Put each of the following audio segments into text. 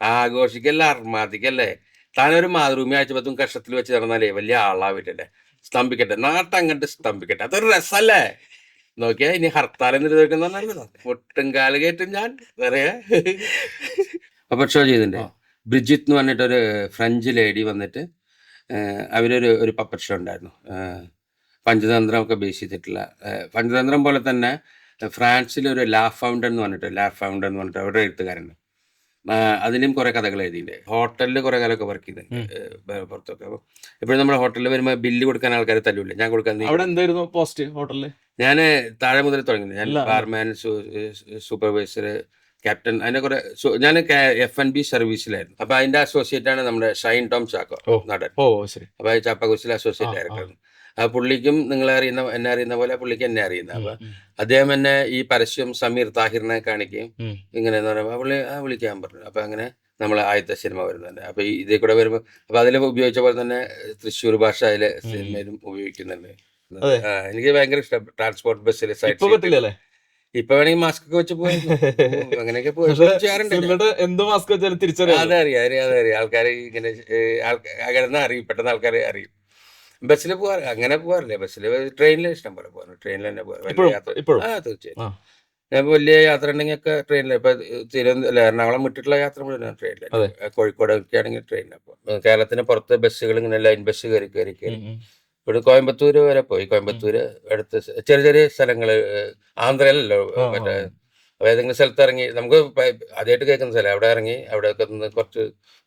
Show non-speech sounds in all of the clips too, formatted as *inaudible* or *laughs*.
ആഘോഷിക്കല്ലേ അർമാദിക്കല്ലേ? താനൊരു മാതൃഭൂമി ആഴ്ചപ്പത്തും കഷ്ടത്തിൽ വെച്ച് നടന്നാലേ വലിയ ആളാവില്ലല്ലേ സ്തംഭിക്കട്ടെ നാട്ടങ്ങട്ട് സ്തംഭിക്കട്ടെ. അതൊരു രസല്ലേ? നോക്കിയാ ഇനി ഹർത്താൽ നിർവഹിക്കുന്ന നല്ലതാ. മുട്ടും കാൽ കയറ്റും ഞാൻ. പറയാ അപ്പൊ ഷോ ചെയ്തിട്ടുണ്ട്. ബ്രിജിത്ത് എന്ന് പറഞ്ഞിട്ടൊരു ഫ്രഞ്ച് ലേഡി വന്നിട്ട് അവരൊരു ഒരു പപ്പറ്റ് ഷോ ഉണ്ടായിരുന്നു. പഞ്ചതന്ത്രം ഒക്കെ ബേസ് ചെയ്തിട്ടുള്ള പഞ്ചതന്ത്രം പോലെ തന്നെ ഫ്രാൻസിലൊരു ലാ ഫൗണ്ടൻ എന്ന് പറഞ്ഞിട്ട് ലാ ഫൗണ്ടൻ എന്ന് പറഞ്ഞിട്ട് അവരുടെ എഴുത്തുകാരുണ്ട് അതിലും കുറെ കഥകൾ എഴുതിയിട്ടുണ്ട്. ഹോട്ടലിൽ കുറെ കാലമൊക്കെ വർക്ക് ചെയ്തിട്ടുണ്ട് പുറത്തൊക്കെ. അപ്പോൾ ഇപ്പോഴും നമ്മുടെ ഹോട്ടലിൽ വരുമ്പോൾ ബില്ല് കൊടുക്കാൻ ആൾക്കാരെ തല്ലൂല്ല? ഞാൻ കൊടുക്കാൻ അവിടെ എന്തായിരുന്നു പോസ്റ്റ് ഹോട്ടലിൽ ഞാൻ താഴെ മുതൽ തുടങ്ങി ഞാൻ ഫാർമാൻ ബാർമാൻ സൂപ്പർവൈസർ ക്യാപ്റ്റൻ അതിന്റെ കുറെ ഞാൻ എഫ് എൻ ബി സർവീസിലായിരുന്നു അപ്പൊ അതിന്റെ അസോസിയേറ്റ് ആണ് നമ്മുടെ ഷൈൻ ടോം ചാക്കോ നടൻ. അപ്പൊ ചാപ്പകുശിലെ അസോസിയേറ്റ്. ഡയറക്ടർ ആ പുള്ളിക്കും നിങ്ങളെ അറിയുന്ന എന്നെ അറിയുന്ന പോലെ പുള്ളിക്ക് എന്നെ അറിയുന്ന. അപ്പൊ അദ്ദേഹം എന്നെ ഈ പരസ്യം സമീർ താഹിറിനെ കാണിക്കുകയും ഇങ്ങനെ എന്ന് പറയുമ്പോൾ പുള്ളി ആ വിളിക്കാൻ പറഞ്ഞു. അപ്പൊ അങ്ങനെ നമ്മൾ ആദ്യത്തെ സിനിമ വരുന്നുണ്ട്. അപ്പൊ ഇതേ കൂടെ വരുമ്പോൾ അപ്പൊ അതിൽ ഉപയോഗിച്ച പോലെ തന്നെ തൃശ്ശൂർ ഭാഷ അതിലെ സിനിമയിലും ഉപയോഗിക്കുന്നുണ്ട്. എനിക്ക് ഭയങ്കര ഇഷ്ടം. ട്രാൻസ്പോർട്ട് ബസ്സിൽ ഇപ്പൊ പറ്റില്ലല്ലേ? ഇപ്പൊ വേണമെങ്കിൽ മാസ്ക് ഒക്കെ വെച്ച് പോയി *laughs* അങ്ങനെയൊക്കെ പോയി അതെ അറിയാം അതെ എന്ത് മാസ്ക് വെച്ചാലും തിരിച്ചറിയാം അതറിയാം അറിയാം അതറിയാം. ആൾക്കാർ ഇങ്ങനെ അറിയും. പെട്ടെന്ന് ആൾക്കാരെ അറിയും. ബസ്സിൽ പോവാറ് അങ്ങനെ പോവാറില്ല. ബസ്സിൽ ട്രെയിനിൽ ഇഷ്ടം പോലെ പോകാറ് ട്രെയിനിൽ തന്നെ പോകാറ് ആ തീർച്ചയായും. ഞാൻ വലിയ യാത്ര ഉണ്ടെങ്കിൽ ഒക്കെ ട്രെയിനിൽ ഇപ്പൊ തിരുവനന്തപുരം എറണാകുളം വിട്ടിട്ടുള്ള യാത്ര മുഴുവൻ ട്രെയിനിൽ. കോഴിക്കോട് ഒക്കെ ആണെങ്കിൽ ട്രെയിനിൽ പോകും കേരളത്തിന് പുറത്ത് ബസ്സുകൾ ഇങ്ങനെ ലൈൻ ബസ് കയറി കയറി കയറി. ഇവിടെ കോയമ്പത്തൂര് വരെ പോയി. കോയമ്പത്തൂര് അടുത്ത് ചെറിയ ചെറിയ സ്ഥലങ്ങൾ ഏഹ് ആന്ധ്രയിലല്ലോ മറ്റേ ആ. അപ്പൊ ഏതെങ്കിലും സ്ഥലത്ത് ഇറങ്ങി നമുക്ക് ആദ്യമായിട്ട് കേൾക്കുന്ന സ്ഥലം. അവിടെ ഇറങ്ങി അവിടെ ഒക്കെ നിന്ന് കുറച്ച്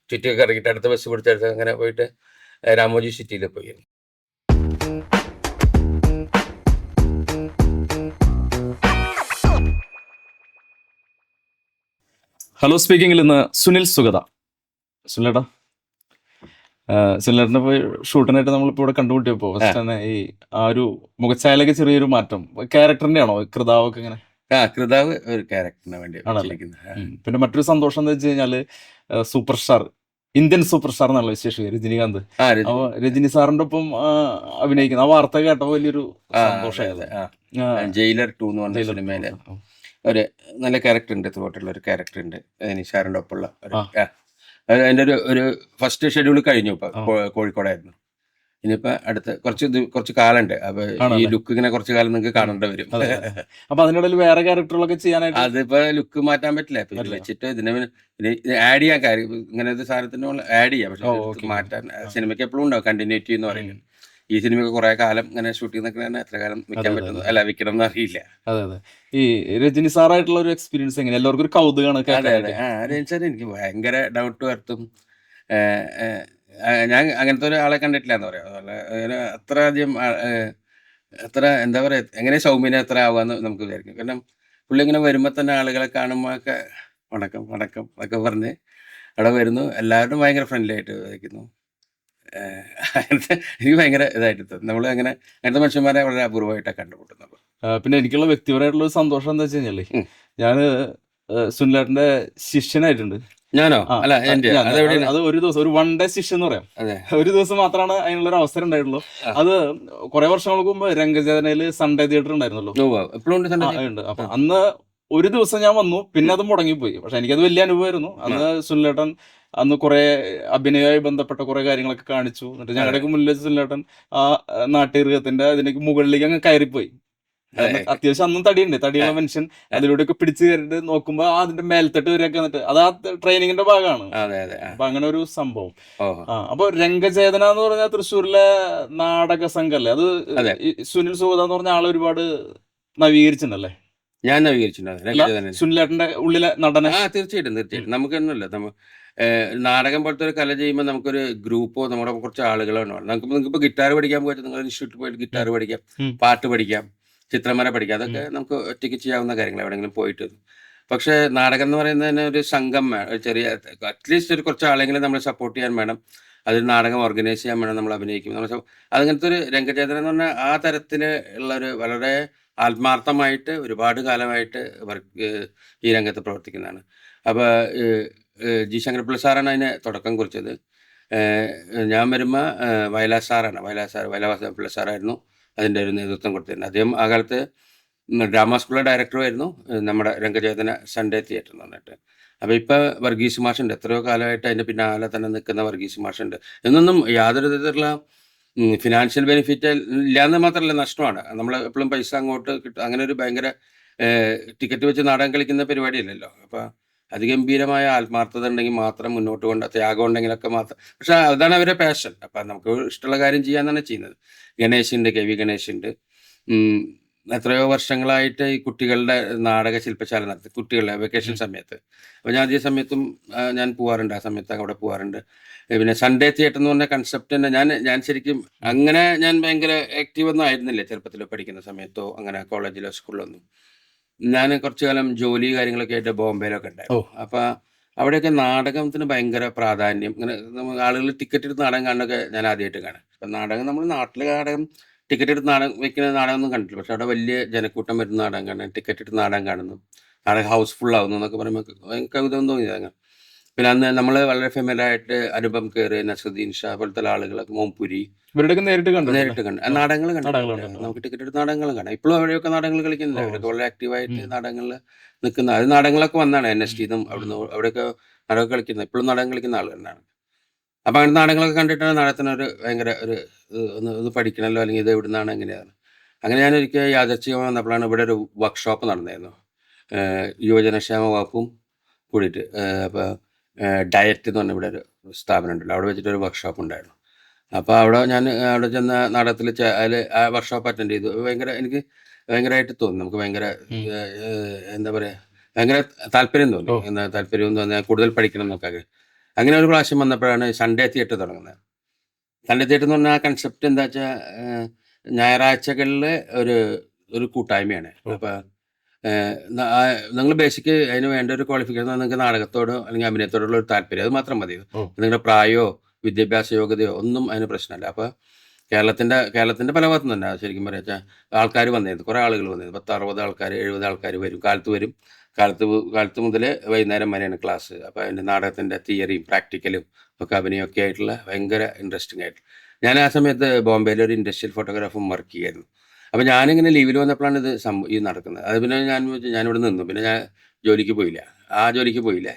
ചുറ്റിയൊക്കെ ഇറങ്ങിയിട്ട് അടുത്ത ബസ് പിടിച്ചെടുത്ത് അങ്ങനെ പോയിട്ട് രാമോജി സിറ്റിയിൽ പോയി. ഹലോ സ്പീക്കിംഗിൽ ഇന്ന് സുനിൽ സുഗത. സുനിലേട്ടാ. സുനിലേട്ടനെ പോയി ഷൂട്ടിനായിട്ട് നമ്മളിപ്പോൾ ഇവിടെ കണ്ടുമുട്ടിയപ്പോൾ ഫസ്റ്റ് തന്നെ ഈ ആ ഒരു മുഖച്ചായാലൊക്കെ ചെറിയൊരു മാറ്റം. ക്യാരക്ടറിന്റെ ആണോ കൃതാവൊക്കെ ഇങ്ങനെ? ആ കൃതാവ് ഒരു ക്യാരക്ടറിന് വേണ്ടി. പിന്നെ മറ്റൊരു സന്തോഷം എന്ന് വെച്ച് കഴിഞ്ഞാൽ super star Indian super star എന്നുള്ള വിശേഷം രജനികാന്ത്. അപ്പൊ രജനി സാറിന്റെ ഒപ്പം അഭിനയിക്കുന്ന ആ വാർത്ത കേട്ടപ്പോൾ വലിയൊരു. ആ, ജയിലർ ടു എന്ന് പറഞ്ഞ സിനിമയിൽ. ഒരു നല്ല ക്യാരക്ടർ ഉണ്ട് തോട്ടുള്ള ഒരു ക്യാരക്ടർ ഉണ്ട്. നിഷാറിന്റെ ഒപ്പമുള്ള ഒരു. അതിന്റെ ഒരു ഒരു ഫസ്റ്റ് ഷെഡ്യൂൾ കഴിഞ്ഞു ഇപ്പൊ കോഴിക്കോടായിരുന്നു. ഇനിയിപ്പോ അടുത്ത കുറച്ച് ഇത് കുറച്ച് കാലുണ്ട് അപ്പൊ ഈ? ലുക്ക് ഇങ്ങനെ കുറച്ച് കാലം നിങ്ങൾക്ക് കാണേണ്ടി വരും. അപ്പൊ അതിനിടയിൽ വേറെ ക്യാരക്ടറുകളൊക്കെ ചെയ്യാനായിട്ട് അതിപ്പോ ലുക്ക് മാറ്റാൻ പറ്റില്ല. ഇപ്പൊ വെച്ചിട്ട് ഇതിനെ ആഡ് ചെയ്യാൻ കാര്യം ഇങ്ങനെ ഒരു സാധനത്തിന് ആഡ് ചെയ്യാം. പക്ഷെ മാറ്റാൻ സിനിമയ്ക്ക് എപ്പോഴും ഉണ്ടാവും കണ്ടിന്യൂറ്റി എന്ന് പറയുന്നത്. ഈ സിനിമയൊക്കെ കുറെ കാലം ഇങ്ങനെ ഷൂട്ട് ചെയ്യുന്ന എത്ര കാലം വിൽക്കാൻ പറ്റുന്നു? അല്ല വിൽക്കണം എന്ന് അറിയില്ല. അതെ അതെ. ഈ രജനി സാറായിട്ടുള്ള ഒരു എക്സ്പീരിയൻസ് എങ്ങനെ എല്ലാവർക്കും ഒരു കൗതുകമാണ് അതെ അതെ. ആ എനിക്ക് ഭയങ്കര ഡൗട്ട് വരുത്തും. ഞാൻ അങ്ങനത്തെ ഒരാളെ കണ്ടിട്ടില്ല എന്ന് പറയാം. അതുപോലെ അത്ര അധികം എത്ര അത്ര എന്താ പറയാ എങ്ങനെ സൗമ്യനെ അത്ര ആവാന്ന് നമുക്ക് വിചാരിക്കും. കാരണം പുള്ളി ഇങ്ങനെ വരുമ്പോൾ തന്നെ ആളുകളെ കാണുമ്പോൾ ഒക്കെ വണക്കം വണക്കം ഒക്കെ പറഞ്ഞ് അവിടെ വരുന്നു. എല്ലാവരും ഭയങ്കര ഫ്രണ്ട്ലി ആയിട്ട് വയ്ക്കുന്നു *laughs* എനിക്ക് ഭയങ്കര ഇതായിട്ട് നമ്മൾ അങ്ങനെ അങ്ങനത്തെ മനുഷ്യന്മാരെ വളരെ അപൂർവമായിട്ടാണ് കണ്ടുമുട്ടുന്നത്. പിന്നെ എനിക്കുള്ള വ്യക്തിപരമായിട്ടുള്ള ഒരു സന്തോഷം എന്താ വെച്ച് കഴിഞ്ഞാൽ. ഞാൻ സുനിലേട്ടന്റെ ശിഷ്യനായിട്ടുണ്ട്. ഞാനോ? അല്ല അത് ഒരു ദിവസം ഒരു വൺ ഡേ ശിഷ്യൻ എന്ന് പറയാം. ഒരു ദിവസം മാത്രമാണ് അതിനുള്ള ഒരു അവസരം ഉണ്ടായിട്ടുള്ളൂ. അത് കുറെ വർഷങ്ങൾക്ക് മുമ്പ് രംഗചേതനയിൽ സൺഡേ തിയേറ്റർ ഉണ്ടായിരുന്നല്ലോ. അപ്പൊ അന്ന് ഒരു ദിവസം ഞാൻ വന്നു പിന്നെ അത് മുടങ്ങിപ്പോയി. പക്ഷെ എനിക്കത് വലിയ അനുഭവമായിരുന്നു. അന്ന് സുനിലേട്ടൻ അന്ന് കുറെ അഭിനയമായി ബന്ധപ്പെട്ട കുറെ കാര്യങ്ങളൊക്കെ കാണിച്ചു. എന്നിട്ട് ഞങ്ങളുടെ മുന്നിൽ സുനിലേട്ടൻ ആ നാട്ടീർഗത്തിന്റെ അതിനേക്ക് മുകളിലേക്ക് അങ്ങ് കയറിപ്പോയി. അത്യാവശ്യം അന്നും തടിയുണ്ട്. തടിയുള്ള മനുഷ്യൻ അതിലൂടെയൊക്കെ പിടിച്ചു കയറിട്ട് നോക്കുമ്പോ അതിന്റെ മേൽത്തട്ട് വരെയൊക്കെ വന്നിട്ട് അത് ആ ട്രെയിനിങ്ങിന്റെ ഭാഗമാണ്. അപ്പൊ അങ്ങനെ ഒരു സംഭവം. അപ്പൊ രംഗചേതന എന്ന് പറഞ്ഞാൽ തൃശ്ശൂരിലെ നാടക സംഘല്ലേ? അത് സുനിൽ സുഗത എന്ന് പറഞ്ഞ ആളെ ഒരുപാട് നവീകരിച്ചിട്ടുണ്ടല്ലേ? ഞാൻ നവീകരിച്ചിട്ടുണ്ടായിരുന്നു. സുനിലേട്ടന്റെ ഉള്ളിലെ നടന. ആ തീർച്ചയായിട്ടും തീർച്ചയായിട്ടും. നമുക്കൊന്നുമില്ല നമ്മ നാടകം പോലത്തെ ഒരു കല ചെയ്യുമ്പോൾ നമുക്കൊരു ഗ്രൂപ്പോ നമ്മുടെ കുറച്ച് ആളുകളോ ഉണ്ടാവും നമുക്ക് നിങ്ങൾക്ക് ഗിറ്റാർ പഠിക്കാൻ പോയിട്ട് നിങ്ങൾ ഇൻസ്റ്റിറ്റ്യൂട്ടിൽ പോയിട്ട് ഗിറ്റാർ പഠിക്കാം പാട്ട് പഠിക്കാം ചിത്രമര പഠിക്കാം. അതൊക്കെ നമുക്ക് ഒറ്റയ്ക്ക് ചെയ്യാവുന്ന കാര്യങ്ങൾ എവിടെയെങ്കിലും പോയിട്ട്. പക്ഷെ നാടകം എന്ന് പറയുന്നതിന് ഒരു സംഘം വേണം ചെറിയ അറ്റ്ലീസ്റ്റ് ഒരു കുറച്ച് ആളെങ്കിലും നമ്മളെ സപ്പോർട്ട് ചെയ്യാൻ വേണം. അതിൽ നാടകം ഓർഗനൈസ് ചെയ്യാൻ വേണം നമ്മൾ അഭിനയിക്കും. നമ്മൾ അതങ്ങനത്തെ ഒരു രംഗചേതനം എന്ന് പറഞ്ഞാൽ ആ തരത്തിൽ ഉള്ള ഒരു വളരെ ആത്മാർത്ഥമായിട്ട് ഒരുപാട് കാലമായിട്ട് വർക്ക് ഈ രംഗത്ത് പ്രവർത്തിക്കുന്നതാണ്. അപ്പോൾ ജി ശങ്കരപ്പിള്ള സാറാണ് അതിന് തുടക്കം കുറിച്ചത്. ഞാൻ വരുമ്പോൾ വയലാ സാറാണ്. വയലാ സാർ വയലാ പിള്ള സാറായിരുന്നു അതിന്റെ ഒരു നേതൃത്വം കൊടുത്തിരുന്നത്. അദ്ദേഹം ആ കാലത്ത് ഡ്രാമ സ്കൂളിലെ ഡയറക്ടറുമായിരുന്നു നമ്മുടെ രംഗചേതന സൺഡേ തിയേറ്റർ എന്ന് പറഞ്ഞിട്ട്. അപ്പോൾ ഇപ്പോൾ വർഗീസ് മാഷുണ്ട്. എത്രയോ കാലമായിട്ട് അതിന്റെ പിന്നാലെ തന്നെ നിൽക്കുന്ന വർഗീസ് മാഷുണ്ട്. എന്നൊന്നും യാതൊരു വിധത്തിലുള്ള ഫിനാൻഷ്യൽ ബെനിഫിറ്റ് ഇല്ലാന്ന് മാത്രമല്ല നഷ്ടമാണ്. നമ്മൾ എപ്പോഴും പൈസ അങ്ങോട്ട് കിട്ടും അങ്ങനെ ഒരു ഭയങ്കര ടിക്കറ്റ് വെച്ച് നാടകം കളിക്കുന്ന പരിപാടിയല്ലല്ലോ. അപ്പം അതിഗംഭീരമായ ആത്മാർത്ഥത ഉണ്ടെങ്കിൽ മാത്രം മുന്നോട്ട് കൊണ്ട് ത്യാഗം ഉണ്ടെങ്കിലൊക്കെ മാത്രം പക്ഷെ അതാണ് അവരുടെ പാഷൻ അപ്പം നമുക്ക് ഇഷ്ടമുള്ള കാര്യം ചെയ്യാന്നാണ് ചെയ്യുന്നത്. ഗണേശുണ്ട് കെ വി ഗണേശ് ഉണ്ട് ഉം, എത്രയോ വർഷങ്ങളായിട്ട് ഈ കുട്ടികളുടെ നാടക ശില്പശാല നടത്തി കുട്ടികളുടെ വെക്കേഷൻ സമയത്ത്. അപ്പോൾ ഞാൻ അതേ സമയത്തും ഞാൻ പോവാറുണ്ട്. ആ സമയത്ത് അവിടെ പോവാറുണ്ട്. പിന്നെ സൺഡേ തിയേറ്റർ എന്ന് പറഞ്ഞ കൺസെപ്റ്റ് തന്നെ ഞാൻ ഞാൻ ശരിക്കും അങ്ങനെ ഞാൻ ഭയങ്കര ആക്റ്റീവ് ഒന്നും ആയിരുന്നില്ല ചെറുപ്പത്തിൽ പഠിക്കുന്ന സമയത്തോ അങ്ങനെ കോളേജിലോ സ്കൂളിലൊന്നും ഞാൻ കുറച്ചു കാലം ജോലി കാര്യങ്ങളൊക്കെ ആയിട്ട് ബോംബെയിലൊക്കെ ഉണ്ടായിരുന്നു. അപ്പൊ അവിടെയൊക്കെ നാടകത്തിന് ഭയങ്കര പ്രാധാന്യം. ഇങ്ങനെ ആളുകൾ ടിക്കറ്റ് എടുത്ത് നാടകം കാണുന്നൊക്കെ ഞാൻ ആദ്യമായിട്ട് കാണാം അപ്പൊ നാടകം നമ്മൾ നാട്ടിലെ നാടകം ടിക്കറ്റ് എടുത്ത് നാടകം വെക്കുന്ന നാടകം ഒന്നും കണ്ടിട്ടില്ല. പക്ഷെ അവിടെ വലിയ ജനക്കൂട്ടം വരുന്ന നാടകം കാണാൻ ടിക്കറ്റ് എടുത്ത് നാടകം കാണുന്നു. നാടകം ഹൗസ്ഫുൾ ആവുന്നു എന്നൊക്കെ പറയുമ്പോൾ കൗതുകം തോന്നിയത് അങ്ങനെ. പിന്നെ അന്ന് നമ്മൾ വളരെ ഫേമസ് ആയിട്ട് അനുപം കയറി നസുദ്ദീൻ ഷാ പോലത്തെ ആളുകളൊക്കെ മോംപുരി ഇവരുടെയൊക്കെ നേരിട്ട് കണ്ടു. നേരിട്ട് കണ്ടു. നാടകങ്ങൾ കണ്ടു. നമുക്ക് ടിക്കറ്റ് എടുത്ത് നാടകങ്ങളും കാണാം. ഇപ്പോഴും അവിടെയൊക്കെ നാടകങ്ങൾ കളിക്കുന്നില്ല. അവരൊക്കെ വളരെ ആക്റ്റീവായിട്ട് നാടകങ്ങളിൽ നിൽക്കുന്ന അത് നാടകങ്ങളൊക്കെ വന്നാണ് എൻ എസ് ടിന്നും അവിടുന്ന് അവിടെയൊക്കെ നാടകം കളിക്കുന്നത് ഇപ്പോഴും നാടകം കളിക്കുന്ന ആൾ അപ്പൊ അങ്ങനെ നാടകങ്ങളൊക്കെ കണ്ടിട്ടാണ് നാടകത്തിന് ഒരു ഭയങ്കര ഒരു ഒന്ന് ഇത് പഠിക്കണമല്ലോ അല്ലെങ്കിൽ ഇത് എവിടുന്നാണ് എങ്ങനെയാണ് അങ്ങനെ ഞാൻ ഒരിക്കൽ യാദർച്ഛികം വന്നപ്പോഴാണ് ഇവിടെ ഒരു വർക്ക്ഷോപ്പ് നടന്നിരുന്നു. യുവജനക്ഷേമ വകുപ്പും കൂടിയിട്ട് അപ്പോൾ ഡയറ്റ് എന്ന് പറഞ്ഞ ഇവിടെ ഒരു സ്ഥാപനം ഉണ്ടല്ലോ അവിടെ വെച്ചിട്ട് ഒരു വർക്ക്ഷോപ്പ് ഉണ്ടായിരുന്നു. അപ്പോൾ അവിടെ ഞാൻ അവിടെ ചെന്ന നാടകത്തിൽ അതിൽ ആ വർക്ക്ഷോപ്പ് അറ്റൻഡ് ചെയ്തു. ഭയങ്കര എനിക്ക് ഭയങ്കരമായിട്ട് തോന്നി. നമുക്ക് ഭയങ്കര എന്താ പറയുക ഭയങ്കര താല്പര്യം തോന്നി. താല്പര്യം തോന്നി കൂടുതൽ പഠിക്കണം എന്നൊക്കെ അങ്ങനെ ഒരു പ്രാവശ്യം വന്നപ്പോഴാണ് സൺഡേ തിയേറ്റർ തുടങ്ങുന്നത്. സൺഡേ തിയേറ്റർ എന്ന് പറഞ്ഞാൽ ആ കൺസെപ്റ്റ് എന്താ വെച്ചാൽ ഞായറാഴ്ചകളിൽ ഒരു ഒരു കൂട്ടായ്മയാണ്. അപ്പോൾ നിങ്ങൾ ബേസിക് അതിന് വേണ്ട ഒരു ക്വാളിഫിക്കേഷൻ നിങ്ങൾക്ക് നാടകത്തോടോ അല്ലെങ്കിൽ അഭിനയത്തോടുള്ള ഒരു താല്പര്യം. അത് മാത്രം മതി. നിങ്ങളുടെ പ്രായമോ വിദ്യാഭ്യാസ യോഗ്യതയോ ഒന്നും അതിന് പ്രശ്നമല്ല. അപ്പോൾ കേരളത്തിന്റെ കേരളത്തിന്റെ പല ഭാഗത്തു തന്നെ ശരിക്കും പറയാ ആൾക്കാർ വന്നിരുന്നു കുറേ ആളുകൾ വന്നിരുന്നു പത്ത് അറുപത് ആൾക്കാർ എഴുപത് ആൾക്കാർ വരും. കാലത്ത് വരും. കാലത്ത് കാലത്ത് മുതൽ വൈകുന്നേരം വരെയാണ് ക്ലാസ് അപ്പോൾ അതിന്റെ നാടകത്തിന്റെ തിയറിയും പ്രാക്ടിക്കലും ഒക്കെ അഭിനയമൊക്കെ ആയിട്ടുള്ള ഭയങ്കര ഇൻട്രസ്റ്റിംഗ് ആയിട്ട്. ഞാൻ ആ സമയത്ത് ബോംബെയിൽ ഒരു ഇൻഡസ്ട്രിയൽ ഫോട്ടോഗ്രാഫും വർക്ക് ചെയ്യായിരുന്നു അപ്പോൾ ഞാനിങ്ങനെ ലീവിൽ വന്നപ്പോഴാണ് ഇത് സംഭവം ഈ നടക്കുന്നത്. അത് പിന്നെ ഞാൻ ഞാനിവിടെ നിന്നു. പിന്നെ ഞാൻ ജോലിക്ക് പോയില്ല. ആ ജോലിക്ക് പോയില്ല.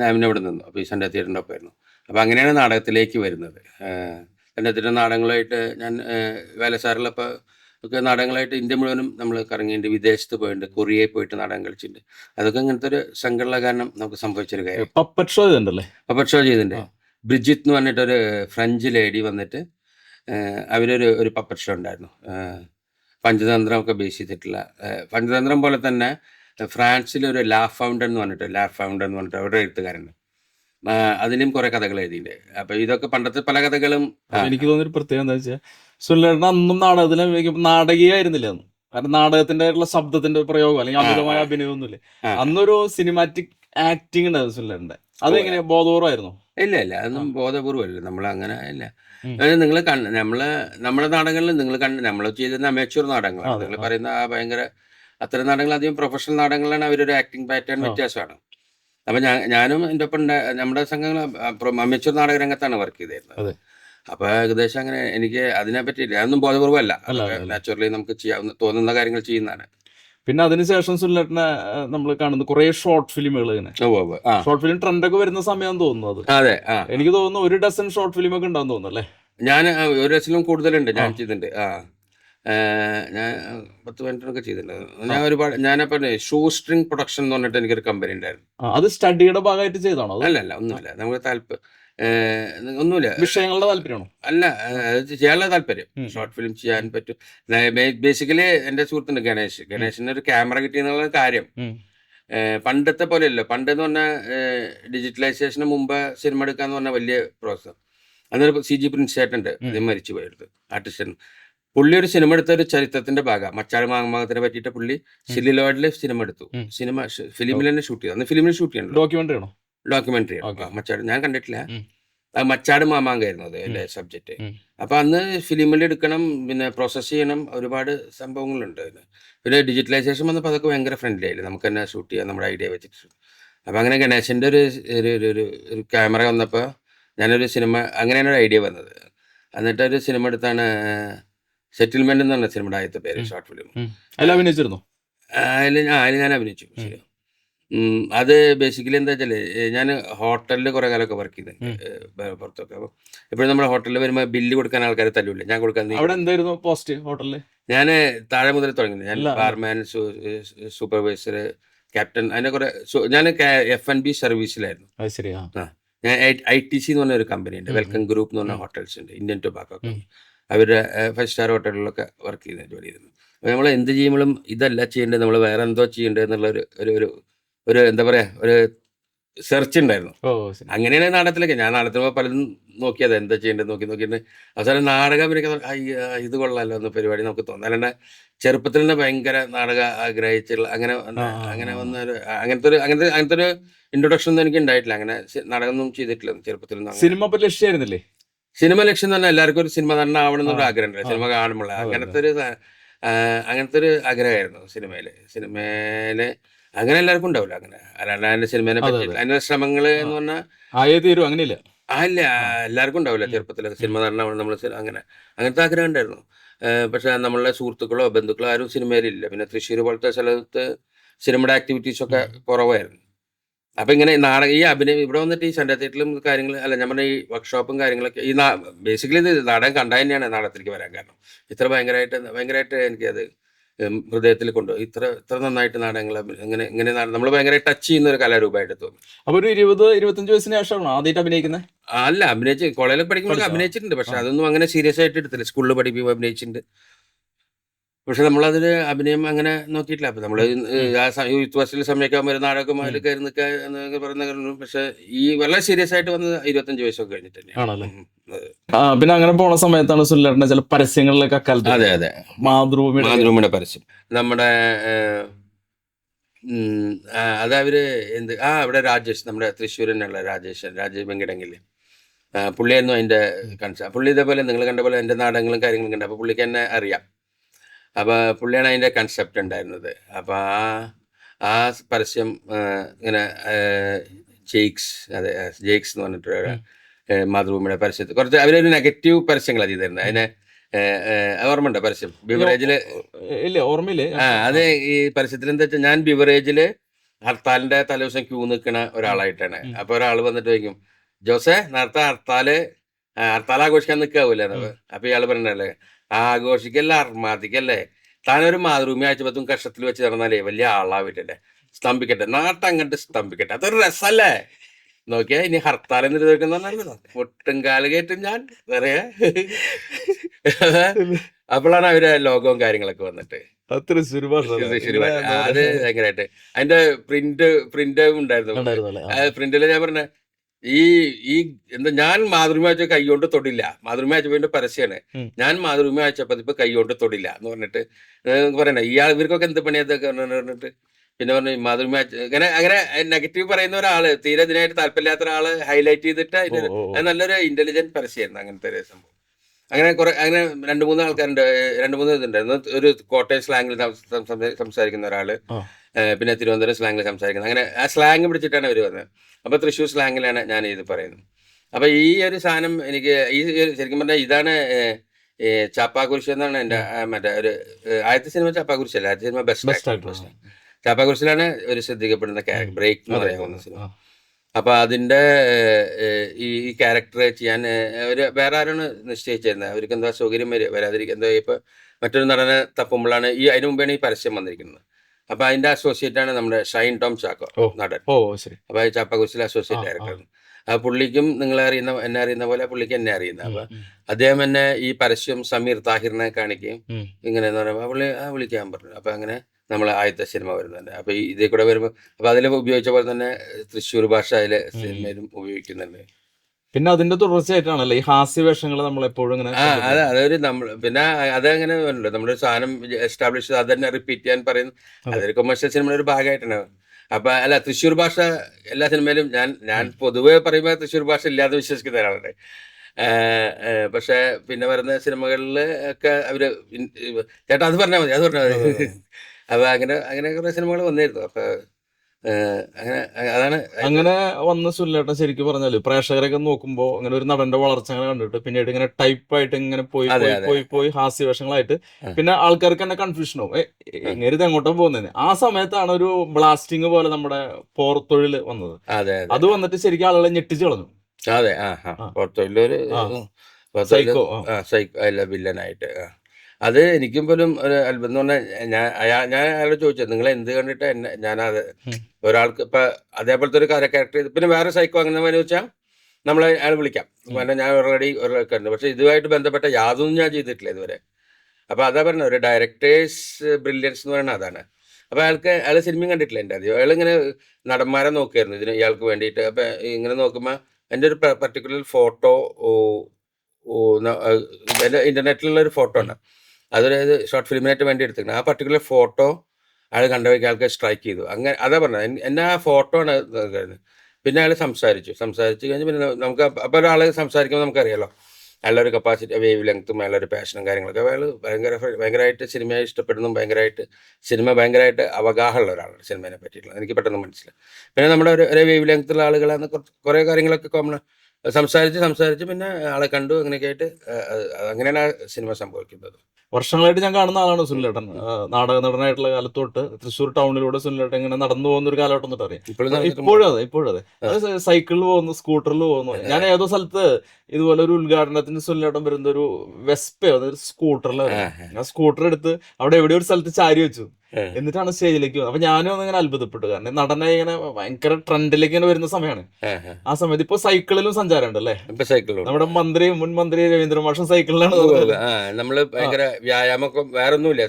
ഞാൻ പിന്നെ ഇവിടെ നിന്നു. അപ്പോൾ ഈ സൺഡേ തിയേറ്ററിന്റെ ഒപ്പമായിരുന്നു. അപ്പോൾ അങ്ങനെയാണ് നാടകത്തിലേക്ക് വരുന്നത്. സൺഡേ തിയേറ്റർ നാടകങ്ങളായിട്ട് ഞാൻ വേലസാറിലപ്പോൾ ഒക്കെ നാടകങ്ങളായിട്ട് ഇന്ത്യ മുഴുവനും നമ്മൾ കറങ്ങിയിട്ടുണ്ട് വിദേശത്ത് പോയിട്ടുണ്ട് കൊറിയയിൽ പോയിട്ട് നാടകം കളിച്ചിട്ടുണ്ട് അതൊക്കെ ഇങ്ങനത്തെ ഒരു സങ്കടമുള്ള കാരണം നമുക്ക് സംഭവിച്ചൊരു കാര്യം. പപ്പറ്റ് ഷോ ചെയ്തിട്ടുണ്ടല്ലേ? പപ്പറ്റ് ഷോ ചെയ്തിട്ടുണ്ട്. ബ്രിജിത്ത് എന്ന് പറഞ്ഞിട്ടൊരു ഫ്രഞ്ച് ലേഡി വന്നിട്ട് അവരൊരു ഒരു പപ്പറ്റ് ഷോ ഉണ്ടായിരുന്നു. പഞ്ചതന്ത്രം ഒക്കെ ബേസ് ചെയ്തിട്ടുള്ള പഞ്ചതന്ത്രം പോലെ തന്നെ ഫ്രാൻസിലൊരു ലാ ഫൗണ്ടൻ എന്ന് പറഞ്ഞിട്ട് ലാ ഫൗണ്ടൻ എന്ന് പറഞ്ഞിട്ട് അവരുടെ എഴുത്തുകാരുണ്ട് അതിലും കുറെ കഥകൾ എഴുതിയിട്ടുണ്ട് അപ്പൊ ഇതൊക്കെ പണ്ടത്തെ പല കഥകളും എനിക്ക് തോന്നിയൊരു പ്രത്യേകത എന്താ വെച്ചാൽ സുനിലേട്ടൻ അന്നും അഭിനയിക്കുമ്പോൾ നാടകീയായിരുന്നില്ല അന്ന്? കാരണം നാടകത്തിന്റെ ആയിട്ടുള്ള ശബ്ദത്തിന്റെ പ്രയോഗം അല്ലെങ്കിൽ അമിതമായ. അഭിനയമൊന്നുമില്ല. അന്നൊരു സിനിമാറ്റിക് ആക്ടിങ് ഉണ്ടായിരുന്നു സുനിലേട്ടന്റെ. അതെങ്ങനെ ബോധപൂർവമായിരുന്നു? ഇല്ല ഇല്ല. അതൊന്നും ബോധപൂർവമല്ല നമ്മൾ അങ്ങനെ ഇല്ല. നിങ്ങൾ കണ്ട് നമ്മൾ നമ്മുടെ നാടകങ്ങളിൽ നിങ്ങൾ കണ്ട് നമ്മൾ ചെയ്തിരുന്ന അമേച്ചൂർ നാടകങ്ങൾ നിങ്ങൾ. പറയുന്ന ആ ഭയങ്കര അത്തരം നാടകങ്ങൾ അധികം പ്രൊഫഷണൽ നാടകങ്ങളാണ് അവരൊരു ആക്ടിങ് പാറ്റേൺ. വ്യത്യാസമാണ്. അപ്പൊ ഞാൻ ഞാനും എന്റെ ഒപ്പം നമ്മുടെ സംഘങ്ങൾ അമേച്ചൂർ നാടക രംഗത്താണ് വർക്ക് ചെയ്തിരുന്നത്. അതെ. അപ്പൊ ഏകദേശം അങ്ങനെ എനിക്ക് അതിനെ പറ്റി അതൊന്നും ബോധപൂർവമല്ല. നാച്ചുറലി നമുക്ക് ചെയ്യാവുന്ന തോന്നുന്ന കാര്യങ്ങൾ ചെയ്യുന്നതാണ്. പിന്നെ അതിനുശേഷം സുനിലേട്ടനെ നമ്മൾ കാണുന്ന കുറെ ഷോർട്ട് ഫിലിമുകൾ ഇങ്ങനെ. ഷോർട്ട് ഫിലിം ട്രെൻഡ് ഒക്കെ വരുന്ന സമയം തോന്നുന്നു അത്. അതെ എനിക്ക് തോന്നുന്നു ഒരു ഡസൻ ഷോർട്ട് ഫിലിം ഒക്കെ ഉണ്ടാവും തോന്നുന്നു അല്ലേ? ഞാൻ ഒരു ഡസനും കൂടുതലുണ്ട് ഞാൻ ചെയ്തിട്ടുണ്ട് ആ. ഞാൻ പത്ത് മിനിറ്റൊക്കെ ചെയ്തിട്ടുണ്ട്. ഞാൻ ഒരുപാട് ഞാനപ്പോൾ ഷൂ സ്ട്രിങ് പ്രൊഡക്ഷൻ എന്ന് പറഞ്ഞിട്ട് എനിക്കൊരു കമ്പനി ഉണ്ടായിരുന്നു. അത് സ്റ്റഡിയുടെ ഭാഗമായിട്ട് ചെയ്താണോ അല്ല അല്ല ഒന്നുമില്ല. നമുക്ക് താല്പര്യം ഒന്നുമില്ല. വിഷയങ്ങളുടെ താല്പര്യമാണോ? അല്ല ചെയ്യാനുള്ള താല്പര്യം. ഷോർട്ട് ഫിലിം ചെയ്യാൻ പറ്റും. ബേസിക്കലി എന്റെ സുഹൃത്തുണ്ട് ഗണേഷ്. ഗണേഷിന് ഒരു ക്യാമറ കിട്ടിയെന്നുള്ള കാര്യം. പണ്ടത്തെ പോലെയല്ല. പണ്ട് എന്ന് പറഞ്ഞാൽ ഡിജിറ്റലൈസേഷന് മുമ്പ് സിനിമ എടുക്കാന്ന് പറഞ്ഞാൽ വലിയ പ്രോസസ് അന്നൊരു സി ജി പ്രിൻസ് ചേട്ടന്റെ മരിച്ചു പോയത്. ആർട്ടിസ്റ്റൻ. പുള്ളി ഒരു സിനിമ എടുത്ത ഒരു ചരിത്രത്തിന്റെ ഭാഗം. മച്ചാട് മാങ്ങമാകത്തിനെ പറ്റിയിട്ട് പുള്ളി സിലിലോയിഡിൽ സിനിമ എടുത്തു. സിനിമ ഫിലിമിൽ തന്നെ ഷൂട്ട് ചെയ്തു. അന്ന് ഫിലിമിൽ ഷൂട്ട് ചെയ്യണം ഡോക്യുമെന്ററി ആണോ? ഡോക്യുമെന്ററി. മച്ചാട് ഞാൻ കണ്ടിട്ടില്ല. മച്ചാട് മാമാങ്കായിരുന്നു അത് എന്റെ സബ്ജക്റ്റ്. അപ്പൊ അന്ന് ഫിലിമിൽ എടുക്കണം പിന്നെ പ്രോസസ്സ് ചെയ്യണം ഒരുപാട് സംഭവങ്ങളുണ്ട് അതിന്. പിന്നെ ഡിജിറ്റലൈസേഷൻ വന്നപ്പോൾ അതൊക്കെ ഭയങ്കര ഫ്രണ്ട്ലി ആയില്ലേ നമുക്ക് തന്നെ ഷൂട്ട് ചെയ്യാം നമ്മുടെ ഐഡിയ വെച്ചിട്ട് അപ്പൊ അങ്ങനെ ഗണേശന്റെ ഒരു ഒരു ക്യാമറ വന്നപ്പോൾ ഞാനൊരു സിനിമ അങ്ങനെയാണ് ഒരു ഐഡിയ വന്നത്. എന്നിട്ട് ഒരു സിനിമ എടുത്താണ് സെറ്റിൽമെന്റ് എന്ന് പറഞ്ഞ സിനിമയുടെ ആദ്യത്തെ പേര് ഷോർട്ട് ഫിലിം അതിൽ അഭിനയിച്ചിരുന്നു? അതിൽ അതിൽ ഞാൻ അഭിനയിച്ചു. ഉം. അത് ബേസിക്കലി എന്താ വെച്ചാൽ ഞാൻ ഹോട്ടലിൽ കുറെ കാലമൊക്കെ വർക്ക് ചെയ്തിട്ടുണ്ട് പുറത്തൊക്കെ. അപ്പോൾ എപ്പോഴും നമ്മുടെ ഹോട്ടലിൽ വരുമ്പോൾ ബില്ല് കൊടുക്കാൻ ആൾക്കാരെ തല്ലൂല്ലേ. ഞാൻ കൊടുക്കാൻ അവിടെ എന്തായിരുന്നു പോസ്റ്റ് ഹോട്ടലിൽ ഞാൻ താഴെ മുതൽ തുടങ്ങി ഞാൻ. ബാർമാൻ സൂപ്പർവൈസർ ക്യാപ്റ്റൻ അതിനെ കുറെ ഞാൻ എഫ് എൻ ബി സർവീസിലായിരുന്നു ഞാൻ ഐ ടി സി എന്ന് പറഞ്ഞ ഒരു കമ്പനി ഉണ്ട് വെൽക്കം ഗ്രൂപ്പ് എന്ന് പറഞ്ഞ ഹോട്ടൽസ് ഉണ്ട്. ഇന്ത്യൻ ടൊബാക്കോ അവരുടെ ഫൈവ് സ്റ്റാർ ഹോട്ടലുകളൊക്കെ വർക്ക് ചെയ്ത് ജോലി ചെയ്തിരുന്നു അപ്പോൾ നമ്മൾ എന്ത് ചെയ്യുമ്പോഴും ഇതല്ല ചെയ്യേണ്ടത്. നമ്മൾ വേറെ എന്തോ ചെയ്യേണ്ടത് എന്നുള്ള ഒരു ഒരു ഒരു എന്താ പറയാ ഒരു സെർച്ച് ഉണ്ടായിരുന്നു. അങ്ങനെയാണ് നാടകത്തിലേക്ക്. ഞാൻ നാടകത്തിൽ പലതും നോക്കിയത്. എന്താ ചെയ്യേണ്ടത് നോക്കി നോക്കിയിട്ട്. അവസാനം നാടകം എനിക്ക് ഇത് കൊള്ളാലോ എന്ന പരിപാടി നമുക്ക് തോന്നാലുണ്ട് ചെറുപ്പത്തിൽ തന്നെ ഭയങ്കര നാടക ആഗ്രഹിച്ചുള്ള അങ്ങനെ അങ്ങനെ. വന്ന ഒരു അങ്ങനത്തെ ഒരു അങ്ങനത്തെ അങ്ങനത്തെ ഒരു ഇൻട്രൊഡക്ഷൻ ഒന്നും എനിക്ക് ഉണ്ടായിട്ടില്ല. അങ്ങനെ നാടകമൊന്നും ചെയ്തിട്ടില്ല ചെറുപ്പത്തിൽ. സിനിമ ലക്ഷ്യമായിരുന്നില്ലേ? സിനിമ ലക്ഷ്യം തന്നെ എല്ലാവർക്കും ഒരു സിനിമ നടൻ ആവണം എന്നൊരു ആഗ്രഹം സിനിമ കാണുമ്പോൾ. അങ്ങനത്തെ ഒരു അങ്ങനത്തെ ഒരു ആഗ്രഹമായിരുന്നു സിനിമയിൽ. സിനിമയിൽ അങ്ങനെ എല്ലാവർക്കും ഉണ്ടാവില്ല. അങ്ങനെ അല്ലാണ്ട് അതിന്റെ സിനിമേനെ പറ്റി അതിന്റെ ശ്രമങ്ങൾ എന്ന് പറഞ്ഞാൽ ആയേ തീരും അങ്ങനെയില്ല. ആ ഇല്ല. എല്ലാവർക്കും ഉണ്ടാവില്ല. ചെറുപ്പത്തിലൊക്കെ സിനിമ നടനാവണം നമ്മൾ അങ്ങനെ. അങ്ങനത്തെ ആഗ്രഹം ഉണ്ടായിരുന്നു. പക്ഷെ നമ്മളെ സുഹൃത്തുക്കളോ ബന്ധുക്കളോ ആരും സിനിമയിലില്ല പിന്നെ തൃശ്ശൂർ പോലത്തെ സ്ഥലത്ത് സിനിമയുടെ ആക്ടിവിറ്റീസ് ഒക്കെ കുറവായിരുന്നു. അപ്പൊ ഇങ്ങനെ നാടക ഈ അഭിനയം ഇവിടെ വന്നിട്ട് ഈ സെൻട്രൽ തിയേറ്ററിലും കാര്യങ്ങൾ അല്ല പറഞ്ഞ ഈ വർക്ക്ഷോപ്പും കാര്യങ്ങളൊക്കെ ഈ ബേസിക്കലി ഇത് നാടകം കണ്ട തന്നെയാണ് നാടകത്തിലേക്ക് വരാൻ കാരണം. ഇത്ര ഭയങ്കരമായിട്ട് ഭയങ്കരമായിട്ട് എനിക്കത് ഹൃദയത്തിൽ കൊണ്ട് ഇത്ര ഇത്ര നന്നായിട്ട് നാടകങ്ങൾ എങ്ങനെ ഇങ്ങനെ ഇങ്ങനെ നമ്മൾ ഭയങ്കര ടച്ച് ചെയ്യുന്ന ഒരു കലാരൂപമായിട്ട് തോന്നി. അപ്പൊ ഒരു ഇരുപത് ഇരുപത്തഞ്ച് വയസ്സിന് ശേഷമാണോ ആദ്യമായിട്ട് അഭിനയിക്കുന്നത് അല്ല അഭിനയിച്ച് കോളേജിൽ പഠിക്കുമ്പോൾ അഭിനയിച്ചിട്ടുണ്ട് പക്ഷെ. അതൊന്നും അങ്ങനെ സീരിയസ് ആയിട്ട് എടുത്തില്ല. സ്കൂളിൽ പഠിക്കുമ്പോൾ അഭിനയിച്ചിട്ടുണ്ട്. പക്ഷെ നമ്മളതിൽ അഭിനയം അങ്ങനെ നോക്കിയിട്ടില്ല. അപ്പൊ നമ്മൾ ആ യൂത്ത് ഫസ്റ്റിൽ ആകുമ്പോൾ ഒരു നാടകം അതിൽ കയറി നിൽക്കുക എന്നൊക്കെ പറയുന്ന പക്ഷെ ഈ വളരെ സീരിയസ് ആയിട്ട് വന്നത് ഇരുപത്തഞ്ച് വയസ്സൊക്കെ കഴിഞ്ഞിട്ട് തന്നെയാണ്. ആണല്ലേ? ഉം. ആ പിന്നെ അങ്ങനെ പോണ സമയത്താണ് സുനിലേട്ടന്റെ ചില പരസ്യങ്ങളിലൊക്കെ അക്കാലത്ത് അതെ അതെ. മാതൃഭൂമി മാതൃഭൂമിയുടെ പരസ്യം. നമ്മുടെ അതവര് എന്ത് ആ അവിടെ രാജേഷ് നമ്മുടെ തൃശ്ശൂർ തന്നെയുള്ള രാജേഷ് രാജേഷ് വെങ്കിടെങ്കിൽ. പുള്ളിയായിരുന്നു അതിന്റെ കൺസ പുള്ളി ഇതേപോലെ നിങ്ങൾ കണ്ട പോലെ എന്റെ നാടകങ്ങളും കാര്യങ്ങളും കണ്ട അപ്പോൾ പുള്ളിക്ക് എന്നെ അറിയാം. അപ്പോൾ പുള്ളിയാണ് അതിന്റെ കൺസെപ്റ്റ് ഉണ്ടായിരുന്നത് അപ്പോൾ ആ ആ പരസ്യം ഇങ്ങനെ ജെയ്ക്സ് അതെ ജെയ്ക്സ് എന്ന് പറഞ്ഞിട്ട് ഒരു, ഏഹ്, മാതൃഭൂമിയുടെ പരസ്യത്തിൽ കുറച്ച് അവരൊരു നെഗറ്റീവ് പരസ്യങ്ങളാണ് ചെയ്തിരുന്നത് അതിനെ ഓർമ്മയുണ്ടോ പരസ്യം? ബിവറേജിൽ ഇല്ല ഓർമ്മയില്ലേ. ആ അത് ഈ പരസ്യത്തിൽ എന്താ വെച്ചാൽ ഞാൻ ബിവറേജിൽ ഹർത്താലിന്റെ തലേദിവസം ക്യൂ നിൽക്കുന്ന ഒരാളായിട്ടാണ്. അപ്പൊ ഒരാൾ വന്നിട്ട് ചോദിക്കും ജോസെ നേരത്തെ ഹർത്താൽ ഹർത്താൽ ആഘോഷിക്കാൻ നിൽക്കാവൂല്ലേ അപ്പൊ ഇയാൾ പറഞ്ഞല്ലേ ആഘോഷിക്കല്ലേ അർമാദിക്കല്ലേ? താനൊരു മാതൃഭൂമി ആഴ്ചപ്പത്തും കഷ്ടത്തിൽ വെച്ച് നടന്നാലേ വലിയ ആളാവില്ലല്ലേ സ്തംഭിക്കട്ടെ നാട്ടങ്ങട്ട് സ്തംഭിക്കട്ടെ. അതൊരു രസല്ലേ? നോക്കിയാ ഇനി ഹർത്താൽ എന്ന് ചോദിക്കുന്ന ഒട്ടും കാൽ കയറ്റും ഞാൻ പറയാ അപ്പോഴാണ് അവർ ലോകവും കാര്യങ്ങളൊക്കെ വന്നിട്ട്. അത് ഭയങ്കരമായിട്ട് അതിന്റെ പ്രിന്റ് പ്രിന്റ് ഉണ്ടായിരുന്നു. പ്രിന്റിൽ ഞാൻ പറഞ്ഞ ഈ ഈ എന്താ ഞാൻ മാതൃഭൂമി കൈകൊണ്ട് തൊടില്ല. മാതൃഭൂമി വായിച്ചപ്പോ പരസ്യമാണ് ഞാൻ മാതൃഭൂമി വായിച്ചപ്പോ കൈകൊണ്ട് തൊടില്ല എന്ന് പറഞ്ഞിട്ട് പറയണേ. ഇയാൾ ഇവർക്കൊക്കെ എന്ത് പണിയതൊക്കെ പറഞ്ഞിട്ട്? പിന്നെ പറഞ്ഞു ഈ മാതൃഭൂമി അങ്ങനെ അങ്ങനെ നെഗറ്റീവ് പറയുന്ന ഒരാൾ തീരെ ഇതിനായിട്ട് താല്പര്യമില്ലാത്ത ഒരാൾ ഹൈലൈറ്റ് ചെയ്തിട്ട് നല്ലൊരു ഇന്റലിജന്റ് പരസ്യമായിരുന്നു അങ്ങനത്തെ ഒരു സംഭവം. അങ്ങനെ കുറെ അങ്ങനെ രണ്ട് മൂന്ന് ആൾക്കാരുണ്ട് രണ്ടു മൂന്ന് ഇതുണ്ടായിരുന്നു ഒരു കോട്ടയം സ്ലാങ്ങിൽ സംസാരിക്കുന്ന ഒരാൾ. പിന്നെ തിരുവനന്തപുരം സ്ലാങ്ങിൽ സംസാരിക്കുന്നത്. അങ്ങനെ ആ സ്ലാങ് പിടിച്ചിട്ടാണ് അവർ പറഞ്ഞത് അപ്പോൾ തൃശ്ശൂർ സ്ലാങ്ങിലാണ് ഞാൻ ഇത് പറയുന്നത്. അപ്പോൾ ഈ ഒരു സാധനം എനിക്ക് ഈ ശരിക്കും പറഞ്ഞാൽ ഇതാണ് ചാപ്പാകുരിശ് എന്നാണ് എന്റെ മറ്റേ ഒരു ആദ്യത്തെ സിനിമ ചാപ്പാക്കുരിശല്ല ആദ്യത്തെ സിനിമ ബെസ്റ്റ് ചാപ്പാക്കുരിശിലാണ് ഒരു ശ്രദ്ധിക്കപ്പെടുന്ന. ബ്രേക്ക് എന്ന് പറയാവുന്ന സിനിമ. അപ്പൊ അതിന്റെ ഈ ക്യാരക്ടർ ചെയ്യാൻ അവർ ഒരു വേറെ ആരാണ് നിശ്ചയിച്ചിരുന്നത്? അവർക്ക് എന്താ സൗകര്യം വരാതിരിക്കും വരാതിരിക്കുക എന്താ ഇപ്പൊ മറ്റൊരു നടനെ തപ്പുമ്പോഴാണ് ഈ അതിനു മുമ്പാണ് ഈ പരസ്യം വന്നിരിക്കുന്നത്. അപ്പൊ അതിന്റെ അസോസിയേറ്റ് ആണ് നമ്മുടെ ഷൈൻ ടോം ചാക്കോ നടൻ. ഓ ശരി. അപ്പൊ ഈ ചാപ്പാക്കുരിശിലെ അസോസിയേറ്റ് ഡയറക്ടർ ആ. പുള്ളിക്കും നിങ്ങളെ അറിയുന്ന എന്നെ അറിയുന്ന പോലെ പുള്ളിക്ക് എന്നെ അറിയുന്ന അപ്പൊ അദ്ദേഹം എന്നെ ഈ പരസ്യം സമീർ താഹിറിനെ കാണിക്കുകയും ഇങ്ങനെ എന്ന് പറയുമ്പോൾ പുള്ളി ആ വിളിക്കാൻ പറഞ്ഞു. അപ്പൊ അങ്ങനെ നമ്മൾ ആദ്യത്തെ സിനിമ വരുന്നുണ്ട്. അപ്പൊ ഈ ഇതിൽ കൂടെ വരുമ്പോൾ അപ്പൊ അതിൽ ഉപയോഗിച്ച പോലെ തന്നെ തൃശ്ശൂർ ഭാഷ അതിലെ സിനിമയിലും ഉപയോഗിക്കുന്നുണ്ട്. പിന്നെ അതിന്റെ തുടർച്ചയായിട്ടാണല്ലോ ഈ ഹാസ്യവേഷങ്ങൾ നമ്മൾ എപ്പോഴും ഇങ്ങനെ അതെ അത് അതൊരു നമ്മൾ പിന്നെ അതങ്ങനെ നമ്മുടെ സാധനം എസ്റ്റാബ്ലിഷ് അത് തന്നെ റിപ്പീറ്റ് ചെയ്യാൻ പറയുന്നു അതൊരു കൊമേഴ്ഷ്യൽ സിനിമയുടെ ഒരു ഭാഗമായിട്ടാണ്. അപ്പൊ അല്ല തൃശ്ശൂർ ഭാഷ എല്ലാ സിനിമയിലും ഞാൻ ഞാൻ പൊതുവെ പറയുമ്പോൾ തൃശ്ശൂർ ഭാഷ ഇല്ലാതെ വിശ്വസിക്കുന്ന ഒരാളാണ് ഏഹ്, പക്ഷെ പിന്നെ വരുന്ന സിനിമകളിൽ ഒക്കെ അവർ ചേട്ടാ അത് പറഞ്ഞാൽ മതി അത് പറഞ്ഞാൽ മതി. അപ്പൊ അങ്ങനെ അങ്ങനെ കുറെ സിനിമകൾ വന്നിരുന്നു. അപ്പൊ അതാണ് അങ്ങനെ വന്ന സുല്ലേട്ടൻ ശരിക്കും പറഞ്ഞാൽ പ്രേക്ഷകരൊക്കെ നോക്കുമ്പോ അങ്ങനെ ഒരു നടന്റെ വളർച്ച അങ്ങനെ കണ്ടിട്ട് പിന്നീട് ഇങ്ങനെ ടൈപ്പ് ആയിട്ട് ഇങ്ങനെ പോയി പോയി പോയി പോയി ഹാസ്യവേഷങ്ങളായിട്ട്. പിന്നെ ആൾക്കാർക്ക് തന്നെ കൺഫ്യൂഷൻ ആവും. ഏ, ഇങ്ങനെ ഇത് എങ്ങോട്ടും പോകുന്നത് ആ സമയത്താണ് ഒരു ബ്ലാസ്റ്റിംഗ് പോലെ നമ്മുടെ പോർത്തൊഴിൽ വന്നത്. അതെ വന്നിട്ട് ശരിക്കും ആളുകളെ ഞെട്ടിച്ചു കളഞ്ഞു. അതെ ആ. പുറത്തൊരു സൈക്കോ സൈക്കോ അല്ല വില്ലനായിട്ട് ആ. അത് എനിക്കും പോലും ഒരു അത്ഭുതം എന്ന് പറഞ്ഞാൽ ഞാൻ അയാ- ഞാൻ അയാളോട് ചോദിച്ചത് നിങ്ങൾ എന്ത് കണ്ടിട്ട് എന്നെ ഞാനത്. ഒരാൾക്ക് ഇപ്പൊ അതേപോലത്തെ ഒരു ക്യാരക്ടർ പിന്നെ വേറെ സൈക്കോ അങ്ങനെ വെച്ചാൽ നമ്മളെ അയാൾ വിളിക്കാം. പിന്നെ കാരണം ഞാൻ ഓൾറെഡി ഒരാൾക്ക് ഉണ്ട്. പക്ഷെ ഇതുമായിട്ട് ബന്ധപ്പെട്ട യാതൊന്നും ഞാൻ ചെയ്തിട്ടില്ല ഇതുവരെ. അപ്പൊ അതാ പറഞ്ഞത് ഒരു ഡയറക്ടേഴ്സ് ബ്രില്യൻസ് എന്ന് പറയുന്നത് അതാണ്. അപ്പൊ അയാൾക്ക് അയാൾ സിനിമയും കണ്ടിട്ടില്ല എന്റെ അധികം അയാൾ ഇങ്ങനെ നടന്മാരെ നോക്കിയായിരുന്നു ഇതിന് ഇയാൾക്ക് വേണ്ടിയിട്ട്. അപ്പൊ ഇങ്ങനെ നോക്കുമ്പോൾ എന്റെ ഒരു പർട്ടിക്കുലർ ഫോട്ടോ ഇന്റർനെറ്റിലുള്ള ഒരു ഫോട്ടോ ഉണ്ട് അതൊരു ഷോർട്ട് ഫിലിമിനായിട്ട് വേണ്ടി എടുത്തിരുന്നു ആ പർട്ടിക്കുലർ ഫോട്ടോ അയാൾ കണ്ട ആൾക്കാർ ആൾക്ക് സ്ട്രൈക്ക് ചെയ്തു. അങ്ങനെ അതാ പറഞ്ഞത്. എന്നെ ആ ഫോട്ടോ ആണ് പിന്നെ അയാൾ സംസാരിച്ചു. സംസാരിച്ചു കഴിഞ്ഞ് പിന്നെ നമുക്ക് അപ്പോൾ ഒരാൾ സംസാരിക്കുമ്പോൾ നമുക്കറിയാലോ. അയാളുടെ ഒരു കപ്പാസിറ്റി വേവ് ലെങ്ത്തും ഒരു പാഷനും കാര്യങ്ങളൊക്കെ. അയാൾ ഭയങ്കര ഭയങ്കരമായിട്ട് സിനിമയെ ഇഷ്ടപ്പെടുന്നു ഭയങ്കരമായിട്ട് സിനിമ ഭയങ്കരമായിട്ട് അവഗാഹമുള്ള ഒരാളാണ് സിനിമയെ പറ്റിയിട്ടുള്ളത്. എനിക്ക് പെട്ടെന്ന് മനസ്സിലായി. പിന്നെ നമ്മുടെ ഒരു ഒരേ വേവ് ലെങ്ത്തുള്ള ആളുകളാണ് കുറേ കാര്യങ്ങളൊക്കെ നമ്മൾ സംസാരിച്ച് സംസാരിച്ച് പിന്നെ ആളെ കണ്ടു. അങ്ങനെയൊക്കെ ആയിട്ട് അങ്ങനെയാണ് ആ സിനിമ സംഭവിക്കുന്നത്. വർഷങ്ങളായിട്ട് ഞാൻ കാണുന്ന ആളാണ് സുനിലേട്ടൻ. നാടക നടനായിട്ടുള്ള കാലത്ത് തൊട്ട് തൃശ്ശൂർ ടൗണിലൂടെ സുനിലേട്ടൻ ഇങ്ങനെ നടന്നു പോകുന്ന ഒരു കാലഘട്ടം തൊട്ട് അറിയാം. ഇപ്പോഴും അതെ ഇപ്പോഴും അതെ. സൈക്കിളിൽ പോകുന്നു സ്കൂട്ടറിൽ പോകുന്നു. ഞാൻ ഏതോ സ്ഥലത്ത് ഇതുപോലെ ഒരു ഉദ്ഘാടനത്തിന് സുനിലേട്ടൻ വരുന്ന ഒരു വെസ്പയോ അതൊരു സ്കൂട്ടറിൽ ആ, ആ. സ്കൂട്ടർ എടുത്ത് അവിടെ എവിടെയോ ഒരു സ്ഥലത്ത് ചാരി വെച്ചു. എന്നിട്ടാണ് സ്റ്റേജിലേക്ക് വന്നത്. അപ്പൊ ഞാനും അങ്ങനെ ഇങ്ങനെ അത്ഭുതപ്പെട്ടു. കാരണം നടനെ ഇങ്ങനെ ഭയങ്കര ട്രെൻഡിലേക്ക് ഇങ്ങനെ വരുന്ന സമയമാണ് ആ, സമയത്ത് ഇപ്പൊ സൈക്കിളിലും സഞ്ചാരം ഉണ്ട് അല്ലേ? ഇപ്പൊ നമ്മുടെ മന്ത്രി മുൻ മന്ത്രി രവീന്ദ്ര മാഷൻ സൈക്കിളിലാണ് പോകുന്നത്. നമ്മൾ ഭയങ്കര വ്യായാമമൊക്കെ വേറെ ഒന്നുമില്ല